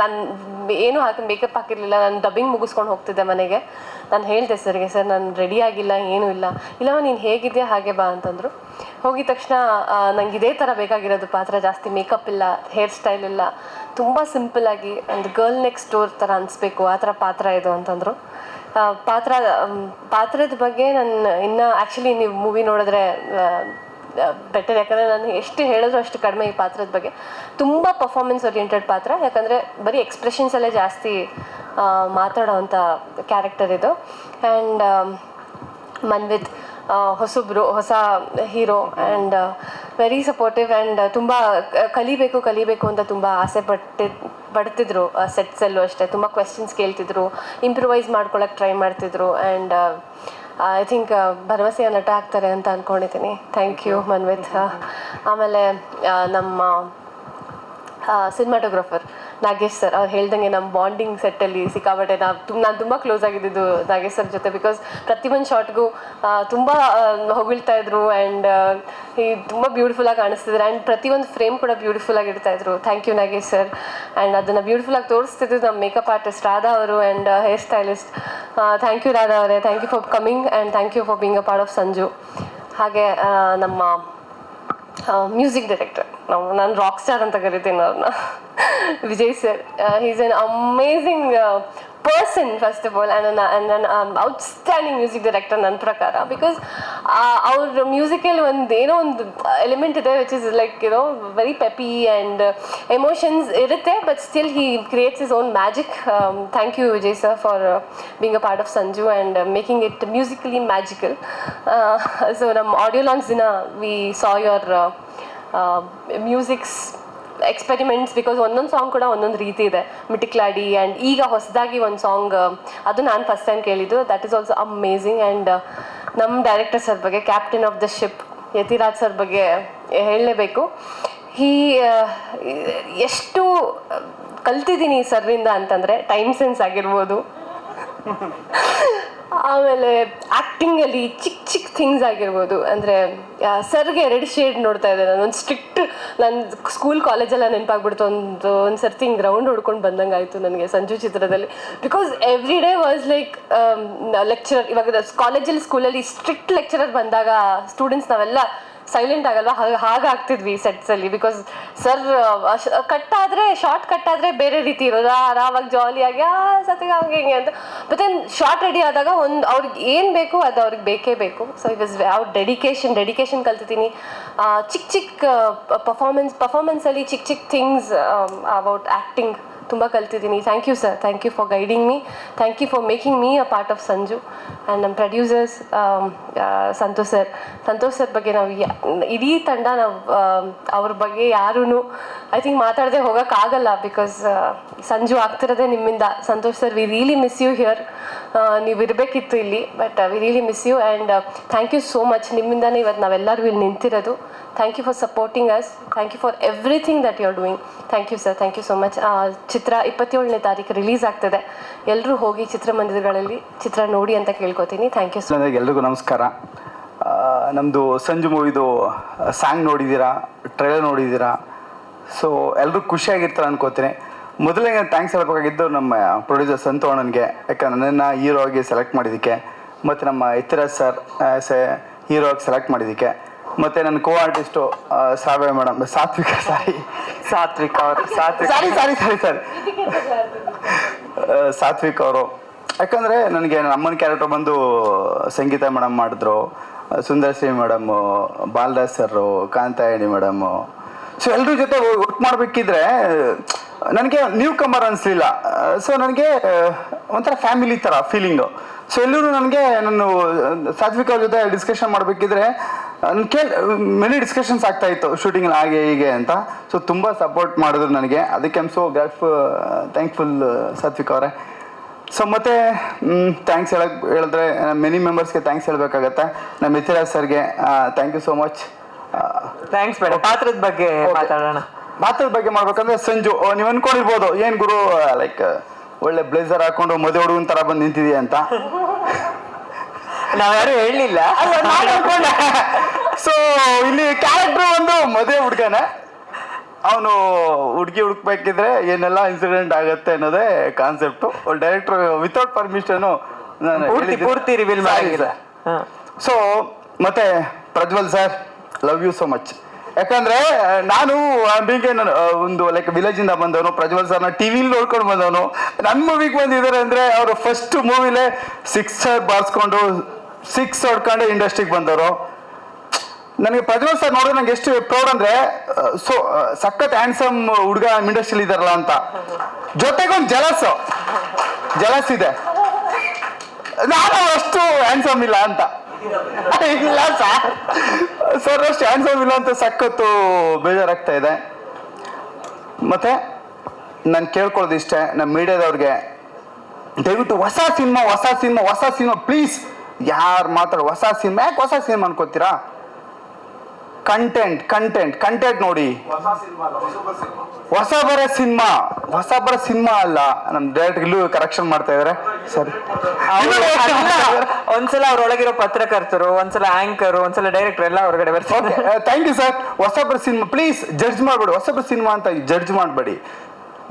Speaker 9: ನಾನು, ಏನು ಹಾಕಿ ಮೇಕಪ್ ಹಾಕಿರಲಿಲ್ಲ. ನಾನು ಡಬ್ಬಿಂಗ್ ಮುಗಿಸ್ಕೊಂಡು ಹೋಗ್ತಿದ್ದೆ ಮನೆಗೆ. ನಾನು ಹೇಳಿದೆ ಸರ್ಗೆ ಸರ್ ನಾನು ರೆಡಿ ಆಗಿಲ್ಲ, ಏನೂ ಇಲ್ಲ. ಇಲ್ಲವ ನೀನು ಹೇಗಿದೆಯಾ? ಹಾಗೆ ಬಾ ಅಂತಂದರು. ಹೋಗಿದ ತಕ್ಷಣ ನಂಗೆ ಇದೇ ಥರ ಬೇಕಾಗಿರೋದು ಪಾತ್ರ. ಜಾಸ್ತಿ ಮೇಕಪ್ ಇಲ್ಲ ಹೇರ್ ಸ್ಟೈಲ್ ಇಲ್ಲ. ತುಂಬ ಆಗಿ, ಒಂದು ಗರ್ಲ್ ನೆಕ್ಸ್ಟ್ ಡೋರ್ ಥರ ಅನಿಸ್ಬೇಕು, ಆ ಥರ ಪಾತ್ರ ಇದು ಅಂತಂದರು. ಪಾತ್ರ ಪಾತ್ರದ ಬಗ್ಗೆ ನನ್ನ ಇನ್ನು ಆ್ಯಕ್ಚುಲಿ ನೀವು ಮೂವಿ ನೋಡಿದ್ರೆ ಬೆಟರ್ ಯಾಕಂದರೆ ನಾನು ಎಷ್ಟು ಹೇಳಿದ್ರು ಅಷ್ಟು ಕಡಿಮೆ ಈ ಪಾತ್ರದ ಬಗ್ಗೆ. ತುಂಬ ಪರ್ಫಾರ್ಮೆನ್ಸ್ ಓರಿಯೆಂಟೆಡ್ ಪಾತ್ರ, ಯಾಕಂದರೆ ಬರೀ ಎಕ್ಸ್ಪ್ರೆಷನ್ಸಲ್ಲೇ ಜಾಸ್ತಿ ಮಾತಾಡೋ ಮಾತಾಡೋವಂಥ ಕ್ಯಾರೆಕ್ಟರ್ ಇದು. ಆ್ಯಂಡ್ ಮನ್ವಿತ್ ಹೊಸಬ್ರು ಹೊಸ hero and very supportive and ತುಂಬ ಕಲಿಬೇಕು ಕಲಿಬೇಕು ಅಂತ ತುಂಬ ಆಸೆ ಪಟ್ಟಿ ಪಡ್ತಿದ್ರು ಸೆಟ್ಸಲ್ಲೂ ಅಷ್ಟೇ. ತುಂಬ ಕ್ವೆಶನ್ಸ್ ಕೇಳ್ತಿದ್ರು ಇಂಪ್ರೂವೈಸ್ ಮಾಡ್ಕೊಳಕ್ಕೆ ಟ್ರೈ ಮಾಡ್ತಿದ್ರು ಆ್ಯಂಡ್ ಐ ಥಿಂಕ್ ಭರವಸೆಯ ನಟ ಆಗ್ತಾರೆ ಅಂತ ಅಂದ್ಕೊಂಡಿದ್ದೀನಿ ಥ್ಯಾಂಕ್ ಯು ಮನ್ವಿತ್ ಆಮೇಲೆ ನಮ್ಮ ಸಿನಿಮಾಟೋಗ್ರಫರ್ ನಾಗೇಶ್ ಸರ್, ಅವ್ರು ಹೇಳ್ದಂಗೆ ನಮ್ಮ ಬಾಂಡಿಂಗ್ ಸೆಟ್ಟಲ್ಲಿ ಸಿಕ್ಕಾಬಟ್ಟೆ ನಾವು ನಾನು ತುಂಬ ಕ್ಲೋಸ್ ಆಗಿದ್ದು ನಾಗೇಶ್ ಸರ್ ಜೊತೆ ಬಿಕಾಸ್ ಪ್ರತಿಯೊಂದು ಶಾರ್ಟ್ಗೂ ತುಂಬ ಹೊಗಳ್ತಾ ಇದ್ರು ಆ್ಯಂಡ್ ಈ ತುಂಬ ಬ್ಯೂಟಿಫುಲ್ಲಾಗಿ ಕಾಣಿಸ್ತಿದ್ರು ಆ್ಯಂಡ್ ಪ್ರತಿಯೊಂದು ಫ್ರೇಮ್ ಕೂಡ ಬ್ಯೂಟಿಫುಲ್ಲಾಗಿ ಇಡ್ತಾ ಇದ್ರು. Thank you Nagesh sir. And ಅದನ್ನು ಬ್ಯೂಟಿಫುಲ್ಲಾಗಿ ತೋರಿಸ್ತಿದ್ರು ನಮ್ಮ ಮೇಕಪ್ ಆರ್ಟಿಸ್ಟ್ ರಾಧಾ ಅವರು and hair stylist thank you Radha ಅವರೇ. Thank you for coming and thank you for being a part of Sanju ಹಾಗೆ ನಮ್ಮ ಮ್ಯೂಸಿಕ್ ಡೈರೆಕ್ಟರ್ ನಾವು ನಾನು ರಾಕ್ ಸ್ಟಾರ್ ಅಂತ ಕರಿತೀನಿ ಅವ್ರನ್ನ Vijay sir is an amazing person first of all and and outstanding music director ನನ್ನ ಪ್ರಕಾರ. Because ಅವ್ರ ಮ್ಯೂಸಿಕಲ್ಲಿ ಒಂದು ಏನೋ ಒಂದು ಎಲಿಮೆಂಟ್ ಇದೆ which is like you know very peppy and emotions ಇರುತ್ತೆ but still he creates his own magic thank you Vijay sir for being a part of Sanju and making it musically magical so ನಮ್ಮ audio launch ದಿನ we saw your musics experiments because ಒಂದೊಂದು song ಕೂಡ ಒಂದೊಂದು ರೀತಿ ಇದೆ. ಮಿಟಿಕ್ಲಾಡಿ and ಈಗ ಹೊಸದಾಗಿ ಒಂದು ಸಾಂಗ್ ಅದು ನಾನು ಫಸ್ಟ್ ಟೈಮ್ ಕೇಳಿದ್ದು. That is also amazing and ನಮ್ಮ ಡೈರೆಕ್ಟರ್ ಸರ್ ಬಗ್ಗೆ captain of the ship Yatiraj sir ಬಗ್ಗೆ ಹೇಳಲೇಬೇಕು. ಈ ಎಷ್ಟು ಕಲ್ತಿದ್ದೀನಿ ಸರ್ರಿಂದ ಅಂತಂದರೆ ಟೈಮ್ ಸೆನ್ಸ್ ಆಗಿರ್ಬೋದು. ಆಮೇಲೆ ಆ್ಯಕ್ಟಿಂಗಲ್ಲಿ ಚಿಕ್ಕ ಚಿಕ್ಕ ಥಿಂಗ್ಸ್ ಆಗಿರ್ಬೋದು. ಅಂದರೆ ಸರ್ಗೆ ರೆಡ್ ಶೇಡ್ ನೋಡ್ತಾ ಇದ್ದೆ ನಾನು. ಒಂದು ಸ್ಟ್ರಿಕ್ಟ್ ನನ್ನ ಸ್ಕೂಲ್ ಕಾಲೇಜೆಲ್ಲ ನೆನಪಾಗ್ಬಿಡ್ತು. ಒಂದು ಒಂದು ಸರ್ತಿ ಹಿಂಗೆ ರೌಂಡ್ ಹೊಡ್ಕೊಂಡು ಬಂದಂಗೆ ಆಯಿತು ನನಗೆ ಸಂಜು ಚಿತ್ರದಲ್ಲಿ. Because every day was like lecturer ಇವಾಗ ಕಾಲೇಜಲ್ಲಿ ಸ್ಕೂಲಲ್ಲಿ ಸ್ಟ್ರಿಕ್ಟ್ ಲೆಕ್ಚರರ್ ಬಂದಾಗ ಸ್ಟೂಡೆಂಟ್ಸ್ ನಾವೆಲ್ಲ ಸೈಲೆಂಟ್ ಆಗಲ್ವಾ? ಹಾಗಾಗ್ತಿದ್ವಿ ಸೆಟ್ಸಲ್ಲಿ ಬಿಕಾಸ್ ಸರ್ ಕಟ್ ಆದರೆ ಶಾರ್ಟ್ ಕಟ್ ಆದರೆ ಬೇರೆ ರೀತಿ ಇರೋದು. ಆರಾಮಾಗಿ ಜಾಲಿಯಾಗಿ ಆ ಸತಿಗೆ ಹಂಗೆ ಹಿಂಗೆ ಅಂತ. ಮತ್ತೆ ಶಾರ್ಟ್ ರೆಡಿ ಆದಾಗ ಒಂದು, ಅವ್ರಿಗೆ ಏನು ಬೇಕು ಅದು ಅವ್ರಿಗೆ ಬೇಕೇ ಬೇಕು. ಸೊ ಇಟ್ ವಾಸ್ ಅವ್ರ ಡೆಡಿಕೇಶನ್ ಡೆಡಿಕೇಶನ್ ಕಲ್ತಿದ್ದೀನಿ. ಚಿಕ್ಕ ಚಿಕ್ಕ ಪರ್ಫಾರ್ಮೆನ್ಸ್ ಅಲ್ಲಿ ಚಿಕ್ಕ ಚಿಕ್ಕ ಥಿಂಗ್ಸ್ ಅಬೌಟ್ ಆ್ಯಕ್ಟಿಂಗ್ ತುಂಬ ಕಲ್ತಿದ್ದೀನಿ. Thank you sir thank you for guiding me thank you for making me a part of Sanju and ನಮ್ಮ producers Santosh sir Santosh sir ಬಗ್ಗೆ ನಾವು ಇಡೀ ತಂಡ ನಾವು ಅವ್ರ ಬಗ್ಗೆ ಯಾರೂ ಐ ಥಿಂಕ್ ಮಾತಾಡದೆ ಹೋಗೋಕ್ಕಾಗಲ್ಲ ಬಿಕಾಸ್ ಸಂಜು ಆಗ್ತಿರೋದೆ ನಿಮ್ಮಿಂದ. Santosh sir we really miss you here ನೀವು ಇರಬೇಕಿತ್ತು ಇಲ್ಲಿ but we really miss you and thank you so much ನಿಮ್ಮಿಂದನೇ ಇವತ್ತು ನಾವೆಲ್ಲರೂ ಇಲ್ಲಿ ನಿಂತಿರೋದು. Thank you for supporting us thank you for everything that you are doing thank you sir thank you so much ಚಿತ್ರ ಇಪ್ಪತ್ತೇಳನೇ ತಾರೀಕು release ಆಗ್ತದೆ. ಎಲ್ಲರೂ ಹೋಗಿ ಚಿತ್ರಮಂದಿರಗಳಲ್ಲಿ ಚಿತ್ರ ನೋಡಿ ಅಂತ ಕೇಳ್ಕೊತೀನಿ. ಥ್ಯಾಂಕ್ ಯು ಸೊ
Speaker 10: ಎಲ್ರಿಗೂ ನಮಸ್ಕಾರ. ನಮ್ಮದು ಸಂಜು ಮೂವಿದು ಸಾಂಗ್ ನೋಡಿದ್ದೀರಾ ಟ್ರೈಲರ್ ನೋಡಿದ್ದೀರಾ ಸೊ ಎಲ್ಲರೂ ಖುಷಿಯಾಗಿರ್ತಾರೆ ಅನ್ಕೋತೀನಿ. ಮೊದಲಿಗೆ ಥ್ಯಾಂಕ್ಸ್ ಹೇಳಬೇಕಾಗಿದ್ದು ನಮ್ಮ ಪ್ರೊಡ್ಯೂಸರ್ ಸಂತು ಅಣ್ಣನಿಗೆ. ಯಾಕಂದ್ರೆ ನನ್ನನ್ನು ಹೀರೋ ಆಗಿ ಸೆಲೆಕ್ಟ್ ಮಾಡಿದ್ದಕ್ಕೆ, ಮತ್ತು ನಮ್ಮ Itiraj sir as a hero ಆಗಿ ಸೆಲೆಕ್ಟ್ ಮಾಡಿದ್ದಕ್ಕೆ. ಮತ್ತು ನನ್ನ ಕೋ ಆರ್ಟಿಸ್ಟು ಸಾವೇ ಮೇಡಮ್ ಸಾತ್ವಿಕ ಸಾರಿ
Speaker 3: ಸಾತ್ವಿಕ ಅವರು ಸಾತ್ವಿಕ್.
Speaker 10: ಸಾರಿ ಸಾರಿ ಸಾರಿ ಸಾರಿ. ಸಾತ್ವಿಕ್ ಅವರು. ಯಾಕಂದರೆ ನನಗೆ ನನ್ನ ಅಮ್ಮನ ಕ್ಯಾರೆಕ್ಟರ್ ಬಂದು ಸಂಗೀತ ಮೇಡಮ್ ಮಾಡಿದ್ರು Sundarashree madam Balaraj sir Kantayani madam so ಎಲ್ಲರ ಜೊತೆ ವರ್ಕ್ ಮಾಡಬೇಕಿದ್ರೆ ನನಗೆ ನ್ಯೂ ಕಮರ್ ಅನಿಸ್ಲಿಲ್ಲ. ಸೊ ನನಗೆ ಒಂಥರ ಫ್ಯಾಮಿಲಿ ಥರ ಫೀಲಿಂಗು ಸೊ ಎಲ್ಲರೂ ನನಗೆ ನಾನು ಸಾತ್ವಿಕ ಅವ್ರ ಜೊತೆ ಡಿಸ್ಕಷನ್ ಮಾಡಬೇಕಿದ್ರೆ ಕೇಳಿ ಮೆನಿ ಡಿಸ್ಕಷನ್ಸ್ ಆಗ್ತಾ ಇತ್ತು ಶೂಟಿಂಗ್ ಹಾಗೆ ಹೀಗೆ ಅಂತ. ಸೊ ತುಂಬ ಸಪೋರ್ಟ್ ಮಾಡಿದ್ರು ನನಗೆ. ಅದಕ್ಕೆ I'm so great thankful Satvik ಅವರೇ. ಸೊ ಮತ್ತೆ ಥ್ಯಾಂಕ್ಸ್ ಹೇಳಕ್ ಹೇಳಿದ್ರೆ ಮೆನಿ ಮೆಂಬರ್ಸ್ಗೆ ಥ್ಯಾಂಕ್ಸ್ ಹೇಳಬೇಕಾಗತ್ತೆ. ನಮ್ಮ ಮಿಥಿರಾಜ್ ಸರ್ಗೆ thank you so much
Speaker 3: thanks madam ಪಾತ್ರದ ಬಗ್ಗೆ ಮಾತಾಡೋಣ.
Speaker 10: ಪಾತ್ರದ ಬಗ್ಗೆ ಮಾಡ್ಬೇಕಂದ್ರೆ ಸಂಜು ನೀವು ಅನ್ಕೊಂಡಿರ್ಬೋದು ಏನು ಗುರು ಲೈಕ್ ಒಳ್ಳೆ ಬ್ಲೇಸರ್ ಹಾಕೊಂಡು ಮದುವೆ ಹುಡುಗನ ತರ ಬಂದು ನಿಂತಿದೆಯಾ ಅಂತ.
Speaker 3: ನಾವ್ಯಾರು ಹೇಳಲಿಲ್ಲ.
Speaker 10: ಸೊ ಇಲ್ಲಿ ಕ್ಯಾರೆಕ್ಟರ್ ಒಂದು ಮದುವೆ ಹುಡುಗನ. ಅವನು ಹುಡುಗಿ ಹುಡುಕ್ಬೇಕಿದ್ರೆ ಏನೆಲ್ಲ ಇನ್ಸಿಡೆಂಟ್ ಆಗುತ್ತೆ ಅನ್ನೋದೇ ಕಾನ್ಸೆಪ್ಟು ಡೈರೆಕ್ಟರ್ ವಿತೌಟ್ ಪರ್ಮಿಷನು
Speaker 3: ಪೂರ್ತಿ ಪೂರ್ತಿ ರಿವೀಲ್ ಮಾಡಿಲ್ಲ
Speaker 10: ಸೊ ಮತ್ತೆ Prajwal sir love you so much ಯಾಕಂದ್ರೆ ನಾನು ಒಂದು ಲೈಕ್ ವಿಲೇಜ್ ಇಂದ ಬಂದವನು ಪ್ರಜ್ವಲ್ ಸರ್ನ ಟಿವಿಲಿ ನೋಡ್ಕೊಂಡು ಬಂದವನು. ನನ್ನ ಮೂವಿಗೆ ಬಂದಿದ್ದಾರೆ ಅಂದ್ರೆ ಅವರು ಫಸ್ಟ್ ಮೂವಿಲೇ ಸಿಕ್ಸ್ ಬಾರಿಸ್ಕೊಂಡು ಸಿಕ್ಸ್ ಹೊಡ್ಕೊಂಡು ಇಂಡಸ್ಟ್ರಿಗೆ ಬಂದವರು. ನನಗೆ ಪ್ರಜ್ವಲ್ ಸರ್ ನೋಡಿದ್ರೆ ನಂಗೆ ಎಷ್ಟು ಪ್ರೌಡ್ ಅಂದ್ರೆ ಸೊ ಸಖತ್ ಹ್ಯಾಂಡ್ಸಮ್ ಹುಡುಗ ಇಂಡಸ್ಟ್ರಿಲಿ ಇದಾರಲ್ಲ ಅಂತ. ಜೊತೆಗೊಂದು ಜಲಸ್ ಜಲಸ್ ಇದೆ. ನಾನು ಅಷ್ಟು ಹ್ಯಾಂಡ್ಸಮ್ ಇಲ್ಲ ಅಂತ. ಇಲ್ಲ ಸರ್ ಸರ್ ಅಷ್ಟು ಹ್ಯಾಂಡ್ಸಮ್ ಇಲ್ಲ ಅಂತ ಸಖತ್ತು ಬೇಜಾರಾಗ್ತಾ ಇದೆ. ಮತ್ತೆ ನಾನು ಕೇಳ್ಕೊಳ್ಳೋದು ಇಷ್ಟೇ, ನಮ್ಮ ಮೀಡಿಯಾದವ್ರಿಗೆ ದಯವಿಟ್ಟು ಹೊಸ ಸಿನಿಮಾ ಹೊಸ ಸಿನಿಮಾ ಹೊಸ ಸಿನಿಮಾ ಪ್ಲೀಸ್ ಯಾರು ಮಾತಾಡ ಹೊಸ ಸಿನಿಮಾ ಯಾಕೆ ಹೊಸ ಸಿನಿಮಾ ಅನ್ಕೋತೀರಾ? ಕಂಟೆಂಟ್ ಕಂಟೆಂಟ್ ಕಂಟೆಂಟ್ ನೋಡಿ. ಹೊಸ ಬರ ಸಿನಿಮಾ ಹೊಸ ಬರ ಸಿನಿಮಾ ಅಲ್ಲ. ನಮ್ ಡೈರೆಕ್ಟ್ ಇಲ್ಲೂ ಕರೆಕ್ಷನ್ ಮಾಡ್ತಾ ಇದಾರೆ. ಸರಿ.
Speaker 3: ಒಂದ್ಸಲ ಅವ್ರೊಳಗಿರೋ ಪತ್ರಕರ್ತರು ಒಂದ್ಸಲ ಆಂಕರ್ ಒಂದ್ಸಲ ಡೈರೆಕ್ಟರ್ ಎಲ್ಲ ಹೊರಗಡೆ ಬರ್ತಾರೆ.
Speaker 10: ಥ್ಯಾಂಕ್ ಯು ಸರ್ ಹೊಸಬ್ರ ಸಿನಿಮಾ ಪ್ಲೀಸ್ ಜಡ್ಜ್ ಮಾಡಬೇಡಿ. ಹೊಸಬ್ರ ಸಿನಿಮಾ ಅಂತ ಜಡ್ಜ್ ಮಾಡಬೇಡಿ.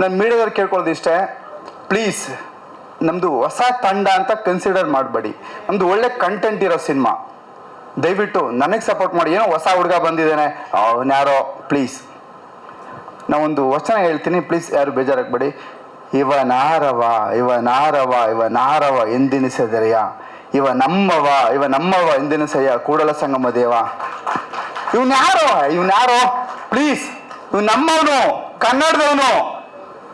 Speaker 10: ನಾನು ಮೀಡಿಯಾದವ್ರು ಕೇಳ್ಕೊಳ್ಳೋದು ಇಷ್ಟೇ. ಪ್ಲೀಸ್ ನಮ್ಮದು ಹೊಸ ತಂಡ ಅಂತ ಕನ್ಸಿಡರ್ ಮಾಡಬೇಡಿ. ನಮ್ಮದು ಒಳ್ಳೆ ಕಂಟೆಂಟ್ ಇರೋ ಸಿನಿಮಾ ದಯವಿಟ್ಟು ನನಗೆ ಸಪೋರ್ಟ್ ಮಾಡಿ. ಏನೋ ಹೊಸ ಹುಡುಗ ಬಂದಿದ್ದಾನೆ. ಅವನ್ಯಾರೋ ಪ್ಲೀಸ್ ನಾವೊಂದು ವಚನ ಹೇಳ್ತೀನಿ. ಪ್ಲೀಸ್ ಯಾರು ಬೇಜಾರಾಗಬೇಡಿ. ಇವ ನಾರವ ಇವ ನಾರವ ಇವ ನಾರವ ಎಂದಿನಿಸದರಿಯ ಇವ ನಮ್ಮವ ಇವ ನಮ್ಮವ ಎಂದಿನಿಸಯ್ಯ ಕೂಡಲ ಸಂಗಮ ದೇವ. ಇವನ್ ಯಾರೋ? ಇವನ್ ಯಾರೋ? ಪ್ಲೀಸ್ ಇವ್ ನಮ್ಮವನು, ಕನ್ನಡದವನು.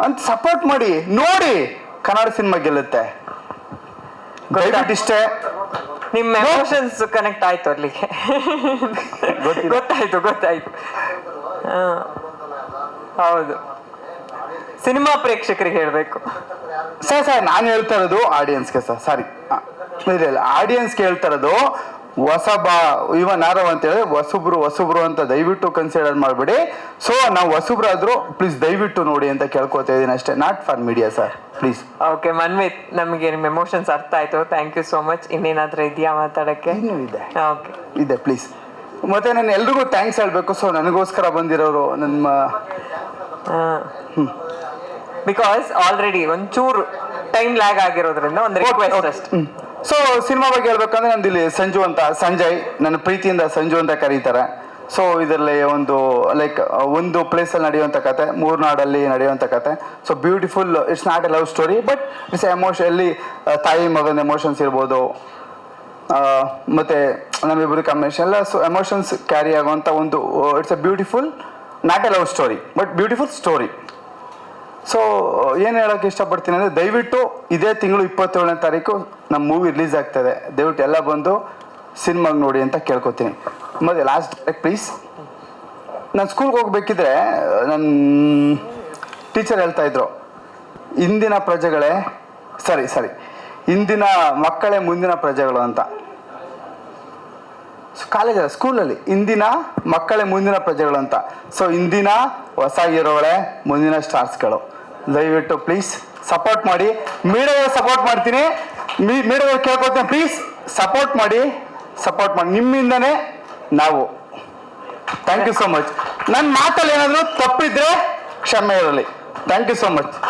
Speaker 10: ಅಂತ ಸಪೋರ್ಟ್ ಮಾಡಿ, ನೋಡಿ. ಕನ್ನಡ ಸಿನಿಮಾ ಗೆಲ್ಲುತ್ತೆ. ದಯವಿಟ್ಟು ಇಷ್ಟೇ.
Speaker 3: ನಿಮ್ಮ ಎಮೋಷನ್ಸ್ ಕನೆಕ್ಟ್ ಆಯ್ತು ಅಲ್ಲಿಗೆ. ಗೊತ್ತಾಯ್ತು ಗೊತ್ತಾಯ್ತು. ಹೌದು. ಸಿನಿಮಾ ಪ್ರೇಕ್ಷಕರಿಗೆ ಹೇಳಬೇಕು.
Speaker 10: ಸರ್ ಸರ್ ನಾನು ಹೇಳ್ತಾ ಇರೋದು ಆಡಿಯನ್ಸ್ಗೆ ಸರ್. ಸಾರಿ. ಇಲ್ಲ ಇಲ್ಲ ಆಡಿಯನ್ಸ್ಗೆ ಹೇಳ್ತಾ ಇರೋದು ಹೊಸಬ ಇವ ನಾರವ್ ಅಂತ ಹೇಳಿದ್ರೆ ಹೊಸಬ್ರು ಹೊಸಬ್ರು ಅಂತ ದಯವಿಟ್ಟು ಕನ್ಸಿಡರ್ ಮಾಡ್ಬಿಡಿ. ಸೊ ನಾವು ಹೊಸಬ್ರಾದ್ರು ಪ್ಲೀಸ್ ದಯವಿಟ್ಟು ನೋಡಿ ಅಂತ ಕೇಳ್ಕೊತಾ ಇದ್ದೀನಿ ಅಷ್ಟೇ. Not for media sir please
Speaker 3: okay Manvith ನಮಗೆ ನಿಮ್ಮ ಎಮೋಷನ್ಸ್ ಅರ್ಥ ಆಯ್ತು. ಥ್ಯಾಂಕ್ ಯು ಸೋ ಮಚ್ ಇನ್ನೇನಾದ್ರೂ ಇದೆಯಾ ಮಾತಾಡಕ್ಕೆ?
Speaker 10: ಇನ್ನೂ ಇದೆ.
Speaker 3: ಓಕೆ
Speaker 10: ಇದೆ ಪ್ಲೀಸ್ ಮತ್ತೆ ನಾನು ಎಲ್ರಿಗೂ ಥ್ಯಾಂಕ್ಸ್ ಹೇಳಬೇಕು. ಸೊ ನನಗೋಸ್ಕರ ಬಂದಿರೋರು ನಮ್ಮ
Speaker 3: ಬಿಕಾಸ್ ಆಲ್ರೆಡಿ ಒಂಚೂರು ಟೈಮ್ ಲ್ಯಾಗ್ ಆಗಿರೋದ್ರಿಂದ ಒಂದು ರಿಕ್ವೆಸ್ಟ್ ಅಷ್ಟೇ.
Speaker 10: ಸೊ ಸಿನಿಮಾ ಬಗ್ಗೆ ಹೇಳ್ಬೇಕಂದ್ರೆ ನಂದು ಇಲ್ಲಿ ಸಂಜು ಅಂತ, ಸಂಜಯ್, ನನ್ನ ಪ್ರೀತಿಯಿಂದ ಸಂಜು ಅಂತ ಕರೀತಾರೆ. ಸೊ ಇದರಲ್ಲಿ ಒಂದು ಲೈಕ್ ಒಂದು ಪ್ಲೇಸಲ್ಲಿ ನಡೆಯುವಂಥ ಕತೆ, ಮೂರ್ನಾಡಲ್ಲಿ ನಡೆಯುವಂಥ ಕತೆ. So beautiful it's not a love story but it's emotion ಅಲ್ಲಿ ತಾಯಿ, ಮಗನ ಎಮೋಷನ್ಸ್ ಇರ್ಬೋದು. ಮತ್ತೆ ನಮ್ಮಿಬ್ಬರು ಕಾಂಬಿನೇಷನ್ ಎಲ್ಲ ಸೊ ಎಮೋಷನ್ಸ್ ಕ್ಯಾರಿ ಆಗುವಂಥ ಒಂದು it's a beautiful not a love story but beautiful story so ಏನು ಹೇಳೋಕ್ಕೆ ಇಷ್ಟಪಡ್ತೀನಿ ಅಂದರೆ ದಯವಿಟ್ಟು ಇದೇ ತಿಂಗಳು ಇಪ್ಪತ್ತೇಳನೇ ತಾರೀಕು ನಮ್ಮ ಮೂವಿ ರಿಲೀಸ್ ಆಗ್ತದೆ. ದಯವಿಟ್ಟು ಎಲ್ಲ ಬಂದು ಸಿನಿಮಾಗೆ ನೋಡಿ ಅಂತ ಕೇಳ್ಕೊತೀನಿ. ಮತ್ತೆ ಲಾಸ್ಟ್ ಪ್ಲೀಸ್ ನಾನು ಸ್ಕೂಲ್ಗೆ ಹೋಗ್ಬೇಕಿದ್ರೆ ನನ್ನ ಟೀಚರ್ ಹೇಳ್ತಾ ಇದ್ರು, ಇಂದಿನ ಪ್ರಜೆಗಳೇ ಸರಿ ಸರಿ ಇಂದಿನ ಮಕ್ಕಳೇ ಮುಂದಿನ ಪ್ರಜೆಗಳು ಅಂತ. ಕಾಲೇಜಲ್ಲಿ ಸ್ಕೂಲಲ್ಲಿ ಇಂದಿನ ಮಕ್ಕಳೇ ಮುಂದಿನ ಪ್ರಜೆಗಳು ಅಂತ. ಸೊ ಇಂದಿನ ಹೊಸ ಹೀರೋಗಳೇ ಮುಂದಿನ ಸ್ಟಾರ್ಸ್ಗಳು ದಯವಿಟ್ಟು ಪ್ಲೀಸ್ ಸಪೋರ್ಟ್ ಮಾಡಿ. ಮೀಡಿಯಾಗೆ ಸಪೋರ್ಟ್ ಮಾಡ್ತೀನಿ. ಮೀ ಮೀಡಿಯಾಗೆ ಕೇಳ್ಕೊತೀನಿ ಪ್ಲೀಸ್ ಸಪೋರ್ಟ್ ಮಾಡಿ. ಸಪೋರ್ಟ್ ಮಾಡಿ. ನಿಮ್ಮಿಂದನೇ ನಾವು. ಥ್ಯಾಂಕ್ ಯು ಸೋ ಮಚ್ ನನ್ನ ಮಾತಲ್ಲಿ ಏನಾದರೂ ತಪ್ಪಿದ್ರೆ ಕ್ಷಮೆ ಇರಲಿ. Thank you so much